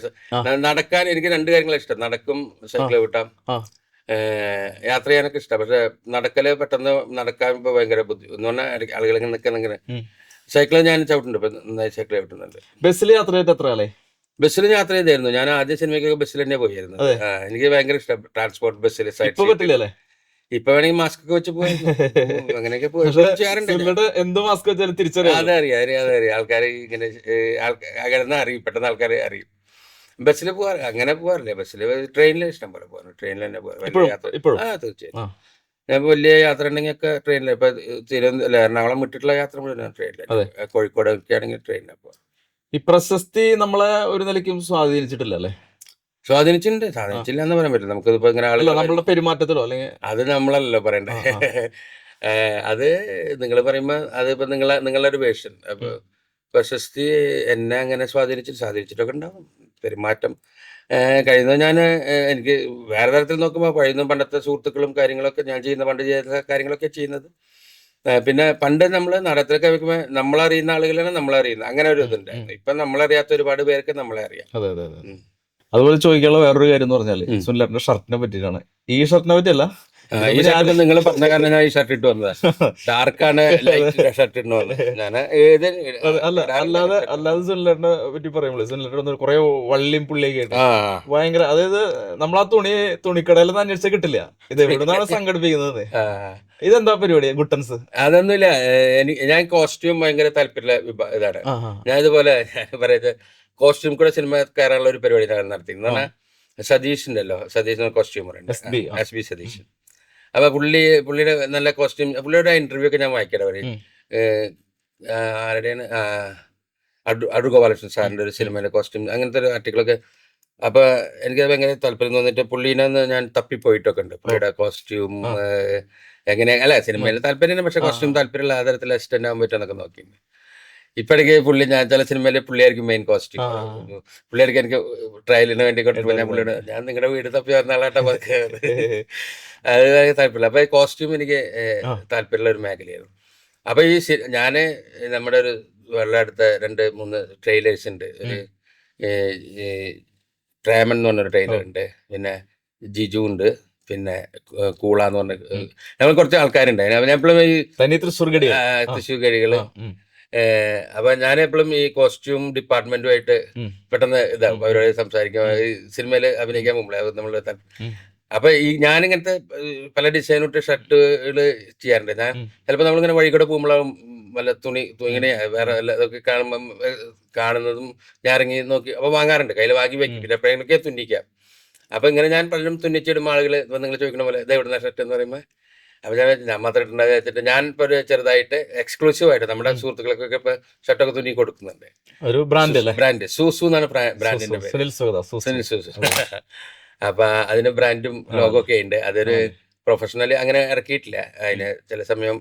നടക്കാൻ എനിക്ക് രണ്ട് കാര്യങ്ങളാണ് ഇഷ്ടം. നടക്കും സൈക്കിൾ വിട്ടാം. യാത്ര ചെയ്യാനൊക്കെ ഇഷ്ടം. പക്ഷെ നടക്കൽ പെട്ടെന്ന് നടക്കാൻ ഇപ്പൊ ഭയങ്കര ബുദ്ധി എന്ന് പറഞ്ഞാൽ ആളുകൾ ഇങ്ങനെ നിൽക്കുന്ന ഇങ്ങനെ. സൈക്കിൾ ഞാൻ ചവിട്ടുണ്ട് ഇപ്പൊ നന്നായി സൈക്കിൾ ചവിട്ടുന്നുണ്ട്. ബസ്സിൽ യാത്ര ചെയ്തിട്ട് എത്ര ആളെ? ബസ്സിൽ യാത്ര ചെയ്തായിരുന്നു. ഞാൻ ആദ്യ സിനിമയ്ക്കൊക്കെ ബസ്സിൽ തന്നെ പോയിരുന്നു എനിക്ക് ഭയങ്കര ഇഷ്ടം. ട്രാൻസ്പോർട്ട് ബസ്സിൽ സൈഡ് അല്ലേ ഇപ്പൊ വേണമെങ്കിൽ മാസ്ക് ഒക്കെ വെച്ച് പോയി. *laughs* അങ്ങനെയൊക്കെ പോയി. ചെയ്യാറുണ്ട്. എന്ത് മാസ്ക് വെച്ചാലും തിരിച്ചറിയാം അതെ അറിയാം അറിയാം അതെ അറിയാം. ആൾക്കാർ ഇങ്ങനെ അകലെന്ന് അറിയും. പെട്ടെന്ന് ആൾക്കാരെ അറിയും. ബസ്സിൽ പോകാറ് അങ്ങനെ പോവാറില്ല ബസ്സിൽ ട്രെയിനിൽ ഇഷ്ടം പോലെ പോകാറ്. ട്രെയിനിൽ തന്നെ പോകാറ്. ആ തീർച്ചയായും. ഞാൻ വലിയ യാത്ര ഉണ്ടെങ്കിൽ ഒക്കെ ട്രെയിനിൽ ഇപ്പൊ തിരുവനന്തപുരം എറണാകുളം വിട്ടിട്ടുള്ള യാത്ര മുഴുവൻ ട്രെയിനിൽ. കോഴിക്കോട് ഒക്കെ ആണെങ്കിൽ ട്രെയിനിലാണ് പോകാറ് ഈ പ്രശസ്തി നമ്മളെ ഒരു നിലയ്ക്കും സ്വാധീനിച്ചിട്ടില്ല അല്ലേ? സ്വാധീനിച്ചിട്ടുണ്ട്. സ്വാധീനിച്ചില്ല എന്ന് പറയാൻ പറ്റില്ല. നമുക്കിപ്പോ ഇങ്ങനെ അല്ല നമ്മളുടെ പെരുമാറ്റത്തിലോ അല്ലെങ്കിൽ അത് നമ്മളല്ലല്ലോ പറയണ്ടേ? അത് നിങ്ങൾ പറയുമ്പോൾ അതിപ്പോ നിങ്ങളെ നിങ്ങളുടെ ഒരു വേഷൻ അപ്പൊ പ്രശസ്തി എന്നെ അങ്ങനെ സ്വാധീനിച്ച് സ്വാധീനിച്ചിട്ടൊക്കെ ഉണ്ടാവും. പെരുമാറ്റം കഴിയുന്ന ഞാൻ എനിക്ക് വേറെ തരത്തിൽ നോക്കുമ്പോൾ കഴിയുന്ന പണ്ടത്തെ സുഹൃത്തുക്കളും കാര്യങ്ങളൊക്കെ ഞാൻ ചെയ്യുന്ന പണ്ട് ചെയ്ത കാര്യങ്ങളൊക്കെ ചെയ്യുന്നത്. പിന്നെ പണ്ട് നമ്മൾ നടത്തിലൊക്കെ വെക്കുമ്പോൾ നമ്മളറിയുന്ന ആളുകളാണ് നമ്മളറിയുന്നത്. അങ്ങനെ ഒരു ഇതുണ്ട്. ഇപ്പം നമ്മളറിയാത്ത ഒരുപാട് പേർക്ക് നമ്മളെ അറിയാം. അതുപോലെ ചോദിക്കാനുള്ള വേറൊരു കാര്യം എന്ന് പറഞ്ഞാൽ സുനിലറിന്റെ സുനിലേട്ടന്റെ ഷർട്ടിനെ പറ്റിയിട്ടാണ്. ഈ ഷർട്ടിനെ പറ്റിയല്ല. ഈ ഷർട്ട് നിങ്ങൾ പറഞ്ഞ കാരണം ഞാൻ ഈ ഷർട്ട് ഇട്ട് വന്നതാ. *laughs* ഡാർക്കാണ് ഷർട്ട് ഇട്ട് വന്നത്. ഞാൻ ഏത് അത് അല്ല അല്ലാതെ അല്ലാതെ സുനിലേട്ടനെ പറ്റി പറയുമ്പോൾ സുനിലേട്ടൻ കുറെ വള്ളിയും പുള്ളിയൊക്കെ ആയിട്ട്. ഭയങ്കര അതായത് നമ്മൾ ആ തുണി തുണിക്കടയിൽ നിന്ന് അന്വേഷിച്ച കിട്ടില്ല. ഇത് എവിടുന്നാണ് സംഘടിപ്പിക്കുന്നത്. ഇതെന്താ പരിപാടി ഗുട്ടൻസ്? അതൊന്നുമില്ല. ഞാൻ കോസ്റ്റ്യൂം ഭയങ്കര താല്പര്യമുള്ള ഇതാണ്. ഞാൻ ഇതുപോലെ *laughs* പറയുന്നത് കോസ്റ്റ്യൂം കൂടെ സിനിമ കയറാനുള്ള ഒരു പരിപാടി ഞങ്ങൾ നടത്തി എന്ന് പറഞ്ഞാൽ സതീഷിന്റെ അല്ലോ സതീഷ് കോസ്റ്റ്യൂമർ ഉണ്ട് എസ് ബി. സതീഷ് അപ്പൊ പുള്ളി പുള്ളിയുടെ നല്ല കോസ്റ്റ്യൂം പുള്ളിയുടെ ഇന്റർവ്യൂ ഒക്കെ ഞാൻ വായിക്കട്ടെ അവർ. ആരുടെയാണ് അടു അടു ഗോപാലകൃഷ്ണൻ സാറിന്റെ ഒരു സിനിമയിലെ കോസ്റ്റ്യൂം അങ്ങനത്തെ ഒരു ആർട്ടിക്കിളൊക്കെ അപ്പൊ എനിക്ക് ഭയങ്കര താല്പര്യം തോന്നിട്ട് പുള്ളീനെ ഞാൻ തപ്പിപ്പോയിട്ടൊക്കെ ഉണ്ട് പുള്ളിയുടെ കോസ്റ്റ്യൂം. എങ്ങനെ അല്ല സിനിമയിൽ താല്പര്യം പക്ഷെ കോസ്റ്റ്യൂം. താല്പര്യമുള്ള ആ തരത്തിൽ അസിസ്റ്റന്റ് ആകാൻ പറ്റുമെന്നൊക്കെ നോക്കിയിട്ടുണ്ട്. ഇപ്പോഴേക്ക് പുള്ളി ഞാൻ ചില സിനിമയിലെ പുള്ളിയായിരിക്കും മെയിൻ കോസ്റ്റ്. പുള്ളിയായിരിക്കും എനിക്ക് ട്രയലിന് വേണ്ടി കൊണ്ടിട്ട് ഞാൻ പുള്ളിയോട് ഞാൻ നിങ്ങളുടെ വീട് തപ്പി വന്ന ആളാട്ടാ അത് താല്പര്യമില്ല. അപ്പൊ ഈ കോസ്റ്റ്യൂം എനിക്ക് താല്പര്യമുള്ള ഒരു മേഖലയായിരുന്നു. അപ്പൊ ഈ ഞാൻ നമ്മുടെ ഒരു വെള്ളം അടുത്ത രണ്ട് മൂന്ന് ട്രെയിലേഴ്സ് ഉണ്ട്. ഒരു ട്രാമൻ എന്ന് പറഞ്ഞൊരു ട്രെയിലർ ഉണ്ട്. പിന്നെ ജിജു ഉണ്ട്. പിന്നെ കൂളാന്ന് കൂള എന്ന് പറഞ്ഞ നമ്മൾ കുറച്ച് ആൾക്കാരുണ്ട്. ഞാൻ എപ്പോഴും ഈ തൃശ്ശൂർ ഗഡിയ അപ്പൊ ഞാൻ എപ്പോഴും ഈ കോസ്റ്റ്യൂം ഡിപ്പാർട്ട്മെന്റുമായിട്ട്. പെട്ടെന്ന് ഇതാവും. അവരോട് സംസാരിക്കും. ഈ സിനിമയിൽ അഭിനയിക്കാൻ മുമ്പേ നമ്മൾ. അപ്പൊ ഈ ഞാനിങ്ങനത്തെ ഇങ്ങനത്തെ പല ഡിസൈനിട്ട് ഷർട്ടുകൾ ചെയ്യാറുണ്ട്. ഞാൻ ചിലപ്പോൾ നമ്മളിങ്ങനെ വഴി കൂടെ പോകുമ്പോഴാകും വല്ല തുണി ഇങ്ങനെ വേറെ ഇതൊക്കെ കാണുമ്പം കാണുന്നതും ഞാൻ ഇറങ്ങി നോക്കി അപ്പൊ വാങ്ങാറുണ്ട്. കയ്യിൽ വാങ്ങി വെക്കും. പിന്നെ എപ്പോഴെങ്കിലൊക്കെ തുന്നിക്കാം. അപ്പൊ ഇങ്ങനെ ഞാൻ പലരും തുന്നിച്ചിടും ആളുകൾ നിങ്ങൾ ചോദിക്കുന്ന പോലെ ഇതെവിടുന്ന ഷർട്ട് എന്ന് പറയുമ്പോൾ അപ്പൊ ഞാൻ ഞാൻ മാത്രം ഇട്ടുണ്ടാകുക വെച്ചിട്ട് ഞാൻ ഇപ്പൊ ഒരു ചെറുതായിട്ട് എക്സ്ക്ലൂസീവ് ആയിട്ട് നമ്മുടെ സുഹൃത്തുക്കൾക്കൊക്കെ ഇപ്പൊ ഷർട്ടൊക്കെ തുന്നി കൊടുക്കുന്നുണ്ട്. ഒരു ബ്രാൻഡ് ബ്രാൻഡ് സൂസു എന്നാണ് ബ്രാൻഡിന്റെ പേര്. സുനിൽ. സൂസു *laughs* അപ്പൊ അതിന് ബ്രാൻഡും ലോഗോ ഒക്കെ ഉണ്ട്. അതൊരു പ്രൊഫഷണലി അങ്ങനെ ഇറക്കിയിട്ടില്ല. അതിന് ചില സമയം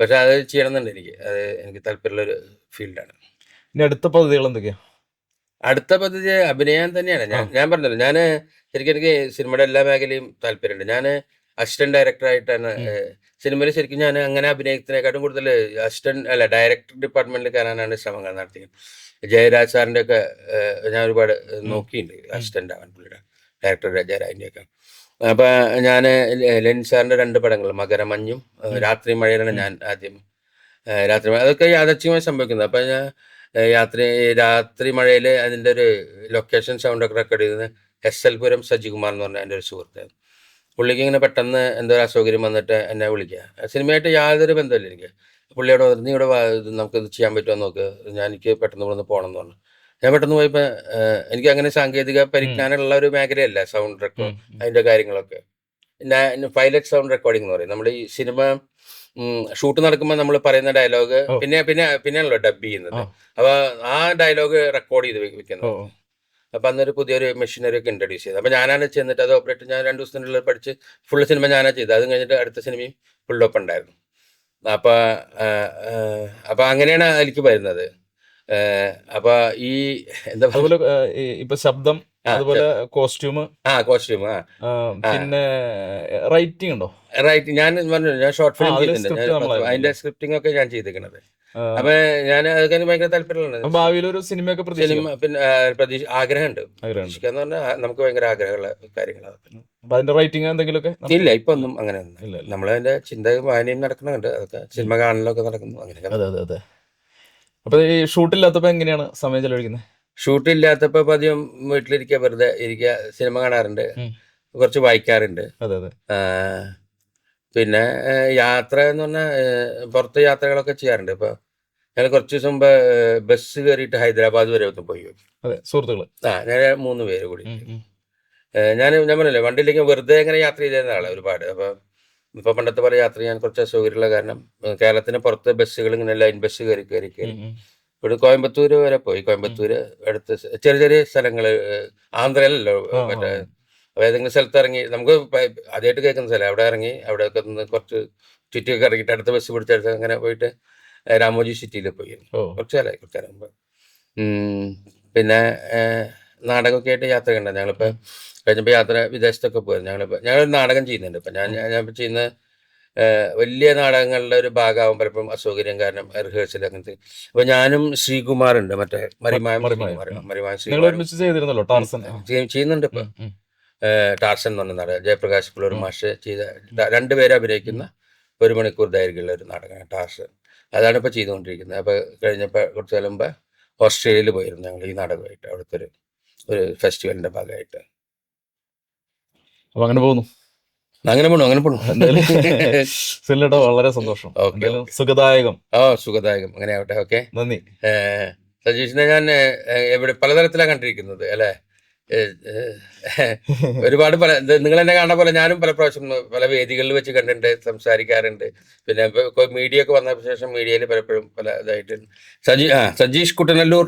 പക്ഷെ അത് ചെയ്യണമെന്നുണ്ട് എനിക്ക്. അത് എനിക്ക് താല്പര്യമുള്ള ഒരു ഫീൽഡാണ്. ഇനി അടുത്ത പദ്ധതികൾ എന്തൊക്കെയാ? അടുത്ത പദ്ധതി അഭിനയം തന്നെയാണ്. ഞാൻ ഞാൻ പറഞ്ഞല്ലോ ഞാൻ ശരിക്കും എനിക്ക് സിനിമയുടെ എല്ലാ മേഖലയും താല്പര്യമുണ്ട്. ഞാൻ അസിസ്റ്റന്റ് ഡയറക്ടറായിട്ടാണ് സിനിമയിൽ ശരിക്കും ഞാൻ അങ്ങനെ അഭിനയത്തിനെക്കാട്ടും കൂടുതൽ അസിസ്റ്റന്റ് അല്ല ഡയറക്ടർ ഡിപ്പാർട്ട്മെന്റിൽ കയറാനാണ് ശ്രമങ്ങൾ നടത്തിയത്. ജയരാജ് സാറിന്റെ ഒക്കെ ഞാൻ ഒരുപാട് നോക്കിയിട്ടുണ്ട് അസിസ്റ്റന്റ് ആവാൻ പുള്ളിയുടെ ഡയറക്ടർ ജയരാജിന്റെ ഒക്കെ. അപ്പൊ ഞാൻ ലെനിൻ സാറിന്റെ രണ്ട് പടങ്ങൾ മകരമഞ്ഞും രാത്രി മഴയിലാണ് ഞാൻ ആദ്യം രാത്രി മഴ അതൊക്കെ യാദർച്ഛ്യമായി സംഭവിക്കുന്നത്. അപ്പൊ ഞാൻ രാത്രി രാത്രി മഴയിൽ അതിന്റെ ഒരു ലൊക്കേഷൻ സൗണ്ട് ഒക്കെ റെക്കോർഡ് ചെയ്തത് എസ് എൽ പുരം സജികുമാർ എന്ന് പറഞ്ഞ എന്റെ ഒരു സുഹൃത്ത് പുള്ളിക്ക് ഇങ്ങനെ പെട്ടെന്ന് എന്തോ ഒരു അസൗകര്യം വന്നിട്ട് എന്നെ വിളിക്കുക സിനിമയായിട്ട് യാതൊരു ബന്ധമില്ല എനിക്ക്. പുള്ളിയോട് പറഞ്ഞു നീ ഇവിടെ വാ, നമുക്ക് ഇത് ചെയ്യാൻ പറ്റുമോ നോക്ക്. ഞാൻ എനിക്ക് പെട്ടെന്ന് ഇവിടെ നിന്ന് പോകണം എന്ന് പറഞ്ഞു. ഞാൻ പെട്ടെന്ന് പോയപ്പോൾ എനിക്ക് അങ്ങനെ സാങ്കേതിക പരിജ്ഞാനമുള്ള ഒരു മേഖലയല്ല സൗണ്ട് റെക്കോർഡ് അതിന്റെ കാര്യങ്ങളൊക്കെ. പൈലറ്റ് സൗണ്ട് റെക്കോർഡിംഗ് എന്ന് പറയും. നമ്മൾ ഈ സിനിമ ഷൂട്ട് നടക്കുമ്പോൾ നമ്മൾ പറയുന്ന ഡയലോഗ്. പിന്നെ പിന്നെ പിന്നെയാണല്ലോ ഡബ് ചെയ്യുന്നത്. അപ്പൊ ആ ഡയലോഗ് റെക്കോർഡ് ചെയ്ത് വെക്കുന്നത്. അപ്പൊ അന്നൊരു പുതിയൊരു മെഷീനറി ഒക്കെ ഇൻട്രൊഡ്യൂസ് ചെയ്തത് അപ്പൊ ഞാനാണ് ചെന്നിട്ട് അത് ഓപ്പറേറ്റ് ഞാൻ രണ്ടു ദിവസത്തിനുള്ളിൽ പഠിച്ച് ഫുൾ സിനിമ ഞാനാണ് ചെയ്തത്. അത് കഴിഞ്ഞിട്ട് അടുത്ത സിനിമയും ഫുൾ ഒപ്പം ഉണ്ടായിരുന്നു അപ്പൊ അപ്പോൾ ആ, അപ്പൊ അങ്ങനെയാണ് എനിക്ക് വരുന്നത്. അപ്പോൾ അപ്പൊ ഈ എന്താ പറയുക ഇപ്പൊ ശബ്ദം അതുപോലെ കോസ്റ്റ്യൂം ആ കോസ്റ്റ്യൂം ആ. പിന്നെ റൈറ്റിംഗ് ഉണ്ടോ? റൈറ്റ് ഞാൻ പറഞ്ഞു ഞാൻ ഷോർട്ട് ഫിലിം ചെയ്തിട്ടുണ്ട്. അതിന്റെ സ്ക്രിപ്റ്റിംഗ് ഒക്കെ ഞാൻ ചെയ്തിരിക്കണത് അപ്പൊ ഞാൻ അതൊക്കെ ഭയങ്കര താല്പര്യമുള്ളത് ഭാവിയിലൊരു ഭാവിയിൽ ഒരു സിനിമയൊക്കെ സിനിമ പിന്നെ പ്രതീക്ഷ ആഗ്രഹമുണ്ട്. പ്രതീക്ഷിക്കാന്ന് പറഞ്ഞാൽ നമുക്ക് ഭയങ്കര ആഗ്രഹമുള്ള കാര്യങ്ങളാണ് അതിന്റെ റൈറ്റിംഗ് എന്തെങ്കിലുമൊക്കെ ഇല്ല ഇപ്പൊ ഒന്നും അങ്ങനെ. നമ്മളതിന്റെ ചിന്തയും വായനയും നടക്കുന്നുണ്ട്. അതൊക്കെ സിനിമ കാണലൊക്കെ നടക്കുന്നു അങ്ങനെയൊക്കെ. അതെ അതെ അതെ. അപ്പൊ ഈ ഷൂട്ടില്ലാത്തപ്പോ എങ്ങനെയാണ് സമയം ചെലവഴിക്കുന്നത് ഷൂട്ട് ഇല്ലാത്തപ്പോ പതിവും വീട്ടിലിരിക്കുക വെറുതെ ഇരിക്കുക സിനിമ കാണാറുണ്ട്. കുറച്ച് വായിക്കാറുണ്ട്. പിന്നെ യാത്ര എന്ന് പറഞ്ഞാൽ പുറത്ത് യാത്രകളൊക്കെ ചെയ്യാറുണ്ട്. ഇപ്പൊ ഞാൻ കുറച്ച് ദിവസം മുമ്പ് ബസ് കയറിയിട്ട് ഹൈദരാബാദ് വരെ ഒന്ന് പോയി. സുഹൃത്തുക്കൾ സുഹൃത്തുക്കൾ. ആ ഞാൻ മൂന്ന് പേര് കൂടി. ഞാൻ ഞാൻ പറഞ്ഞില്ലേ വണ്ടിയിലേക്ക് വെറുതെ ഇങ്ങനെ യാത്ര ചെയ്തിരുന്ന ആളെ ഒരുപാട്. അപ്പൊ ഇപ്പൊ പണ്ടത്തെ പോലെ യാത്ര ചെയ്യാൻ കുറച്ച് അസൗകര്യമുള്ള കാരണം കേരളത്തിന് പുറത്ത് ബസ്സുകൾ ഇങ്ങനെ ലൈൻ ബസ് കയറി കയറി കയറി. ഇവിടെ കോയമ്പത്തൂര് വരെ പോയി. കോയമ്പത്തൂര് അടുത്ത് ചെറിയ ചെറിയ സ്ഥലങ്ങൾ ഏ, ആന്ധ്രയിലല്ലോ മറ്റേ ഏതെങ്കിലും സ്ഥലത്ത് ഇറങ്ങി നമുക്ക് ആദ്യമായിട്ട് കേൾക്കുന്ന സ്ഥലം. അവിടെ ഇറങ്ങി അവിടെ ഒക്കെ നിന്ന് കുറച്ച് ചുറ്റിയൊക്കെ ഇറങ്ങിയിട്ട് അടുത്ത ബസ് പിടിച്ചെടുത്ത് അങ്ങനെ പോയിട്ട് രാമോജി സിറ്റിയിൽ പോയി. കുറച്ച് കാലമായി കുറച്ച് കാലം മുമ്പ്. പിന്നെ നാടകമൊക്കെ ആയിട്ട് യാത്ര കണ്ടത് ഞങ്ങളിപ്പോൾ കഴിഞ്ഞപ്പോൾ യാത്ര വിദേശത്തൊക്കെ പോയിരുന്നു. ഞങ്ങളിപ്പോൾ ഞങ്ങൾ നാടകം ചെയ്യുന്നുണ്ട്. ഇപ്പം ഞാൻ ഞാൻ ഇപ്പം ചെയ്യുന്ന വലിയ നാടകങ്ങളുടെ ഒരു ഭാഗമാകും പലപ്പോഴും അസൗകര്യം കാരണം റിഹേഴ്സൽ അങ്ങനത്തെ. അപ്പൊ ഞാനും ശ്രീകുമാറുണ്ട് മറ്റേ മരിമായ ചെയ്യുന്നുണ്ട് ഇപ്പൊ. ടാർസൻ എന്ന് പറഞ്ഞ നാടകം ജയപ്രകാശ് പിള്ളൂർ. മാഷ് ചെയ്ത രണ്ടുപേരെ അഭിനയിക്കുന്ന ഒരു മണിക്കൂർ ദൈർഘ്യമുള്ള ഒരു നാടകമാണ് ടാർസൻ. അതാണ് ഇപ്പോൾ ചെയ്തുകൊണ്ടിരിക്കുന്നത്. അപ്പോൾ കഴിഞ്ഞപ്പോൾ കുറച്ച് കാലം മുമ്പ് ഓസ്ട്രേലിയയിൽ പോയിരുന്നു ഞങ്ങൾ ഈ നാടകമായിട്ട് അവിടുത്തെ ഒരു ഒരു ഫെസ്റ്റിവലിന്റെ ഭാഗമായിട്ട്. അപ്പൊ അങ്ങനെ പോകുന്നു. അങ്ങനെ പോണു അങ്ങനെ പോണു. എന്തായാലും *laughs* വളരെ സന്തോഷം. സുഖദായകം. ആ സുഖദായകം. അങ്ങനെ ആവട്ടെ ഓക്കെ. നന്ദി. സജീഷിനെ ഞാൻ എവിടെ പലതരത്തിലാണ് കണ്ടിരിക്കുന്നത് അല്ലേ? ഒരുപാട് പല നിങ്ങൾ എന്നെ കാണുന്ന പോലെ ഞാനും പല പ്രാവശ്യം പല വേദികളിൽ വെച്ച് കണ്ടിട്ടുണ്ട് സംസാരിക്കാറുണ്ട്. പിന്നെ മീഡിയ ഒക്കെ വന്ന ശേഷം മീഡിയയിൽ പലപ്പോഴും പല ഇതായിട്ട്. സജീ ആ സജീഷ് കുട്ടനല്ലൂർ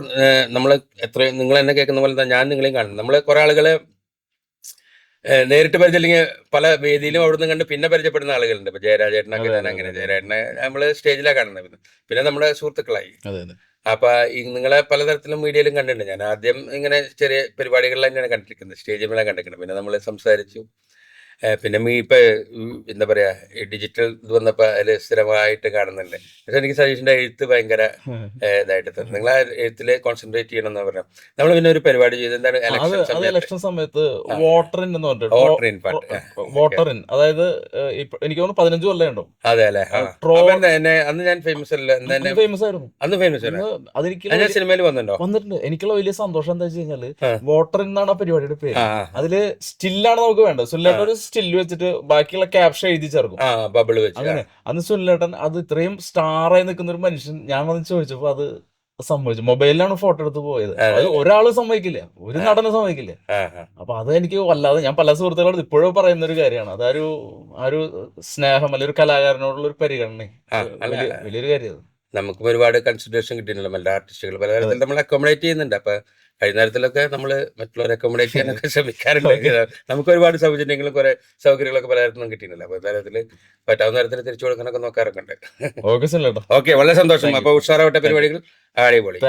നമ്മൾ എത്ര നിങ്ങൾ എന്നെ കേൾക്കുന്ന പോലെ ഞാൻ നിങ്ങളെയും കാണുന്നു നമ്മൾ കുറെ ആളുകളെ നേരിട്ട് പരിചയമില്ലെങ്കിൽ പല വേദിയിലും അവിടുന്ന് കണ്ട് പിന്നെ പരിചയപ്പെടുന്ന ആളുകളുണ്ട്. ഇപ്പൊ ജയരാജേട്ടനൊക്കെ ഞാൻ അങ്ങനെ. ജയരാജനെ നമ്മൾ നമ്മൾ സ്റ്റേജിലാണ് കാണുന്നത്. പിന്നെ. പിന്നെ നമ്മുടെ സുഹൃത്തുക്കളായി. അപ്പൊ നിങ്ങളെ പലതരത്തിലും മീഡിയയിലും കണ്ടിട്ടുണ്ട്. ഞാൻ ആദ്യം ഇങ്ങനെ ചെറിയ പരിപാടികളിൽ തന്നെയാണ് കണ്ടിരിക്കുന്നത്. സ്റ്റേജിൽ മേലെ കണ്ടിരിക്കുന്നത്. പിന്നെ നമ്മൾ സംസാരിച്ചു. പിന്നെ മീ ഇപ്പൊ എന്താ പറയാ ഈ ഡിജിറ്റൽ ഇത് വന്നപ്പോ അതിൽ സ്ഥിരമായിട്ട് കാണുന്നുണ്ട്. പക്ഷെ എനിക്ക് സജീഷിന്റെ എഴുത്ത് ഭയങ്കര ഇതായിട്ട് തന്നെ നിങ്ങൾ ആ എഴുത്തിൽ കോൺസെൻട്രേറ്റ് ചെയ്യണം എന്ന് പറഞ്ഞു. നമ്മൾ പിന്നെ ഒരു പരിപാടി ചെയ്ത് എന്താണ് ഇലക്ഷൻ സമയത്ത്? വോട്ടറിൻ എന്ന് പറഞ്ഞിട്ട് പാട്ട് വോട്ടറിൻ അതായത് എനിക്ക് തോന്നുന്നു പതിനഞ്ച് കൊല്ലം ഉണ്ടോ അതെ അല്ലേ? എന്നെ- അന്ന് ഞാൻ ഫേമസ് അല്ല. ഫേമസ് ആയിരുന്നു. അന്ന് ഫേമസ് അതെനിക്ക് അത് സിനിമയിൽ വന്നിട്ടുണ്ടോ? വന്നിട്ടുണ്ട്. എനിക്കുള്ള വലിയ സന്തോഷം എന്താ വെച്ച് കഴിഞ്ഞാൽ. വോട്ടറിൻ എന്നാണ് ആ പരിപാടിയുടെ പേര്. അതിൽ സ്റ്റില്ലാണ് നമുക്ക് വേണ്ടത്. സ്റ്റില്ലായിട്ട് ഒരു സ്റ്റിൽ വെച്ചിട്ട് ബാക്കിയുള്ള ക്യാപ്ഷൻ എഴുതി ചേർക്കും. ആ ബബിൾ വെച്ച്. അങ്ങനെ. അന്ന് സുനിലേട്ടൻ അത് ഇത്രയും സ്റ്റാറായി നിൽക്കുന്ന ഒരു മനുഷ്യൻ ഞാൻ വന്ന് ചോദിച്ചപ്പോ അത് സംഭവിച്ചു. മൊബൈലിലാണ് ഫോട്ടോ എടുത്ത് പോയത്. അത് ഒരാൾ സമ്മതിക്കില്ല. ഒരു നടനെ സമ്മതിക്കില്ല. അപ്പൊ അത് എനിക്ക് വല്ലാതെ ഞാൻ പല സുഹൃത്തുക്കളോട് ഇപ്പോഴും പറയുന്ന ഒരു കാര്യമാണ്. അതൊരു ആ ഒരു സ്നേഹം അല്ലെങ്കിൽ ഒരു കലാകാരനോടുള്ള ഒരു പരിഗണന അല്ല, വലിയൊരു കാര്യം നമുക്കും ഒരുപാട് കൺസിഡറേഷൻ കിട്ടിയിട്ടുണ്ട് മറ്റേ ആർട്ടിസ്റ്റുകൾ പല തരത്തിൽ നമ്മൾ അക്കോമഡേറ്റ് ചെയ്യുന്നുണ്ട്. അപ്പൊ കഴിഞ്ഞ തരത്തിലൊക്കെ നമ്മൾ മറ്റുള്ളവരെ അക്കോമഡേറ്റ് ചെയ്യാനൊക്കെ *laughs* ശ്രമിക്കാറുണ്ട്. നമുക്ക് ഒരുപാട് സൗജന്യങ്ങളും കുറെ സൗകര്യങ്ങളൊക്കെ പല തരത്തിലും കിട്ടിയിട്ടില്ല അപ്പൊ തരത്തിൽ പറ്റാവുന്ന തരത്തിൽ തിരിച്ചു കൊടുക്കാനൊക്കെ നോക്കാറൊക്കെ ഉണ്ട് ഓക്കെ *laughs* വളരെ സന്തോഷം. അപ്പൊ ഉഷാറാവട്ടെ പരിപാടികൾ. അടിപൊളി.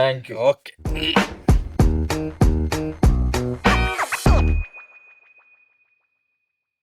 ഓക്കെ.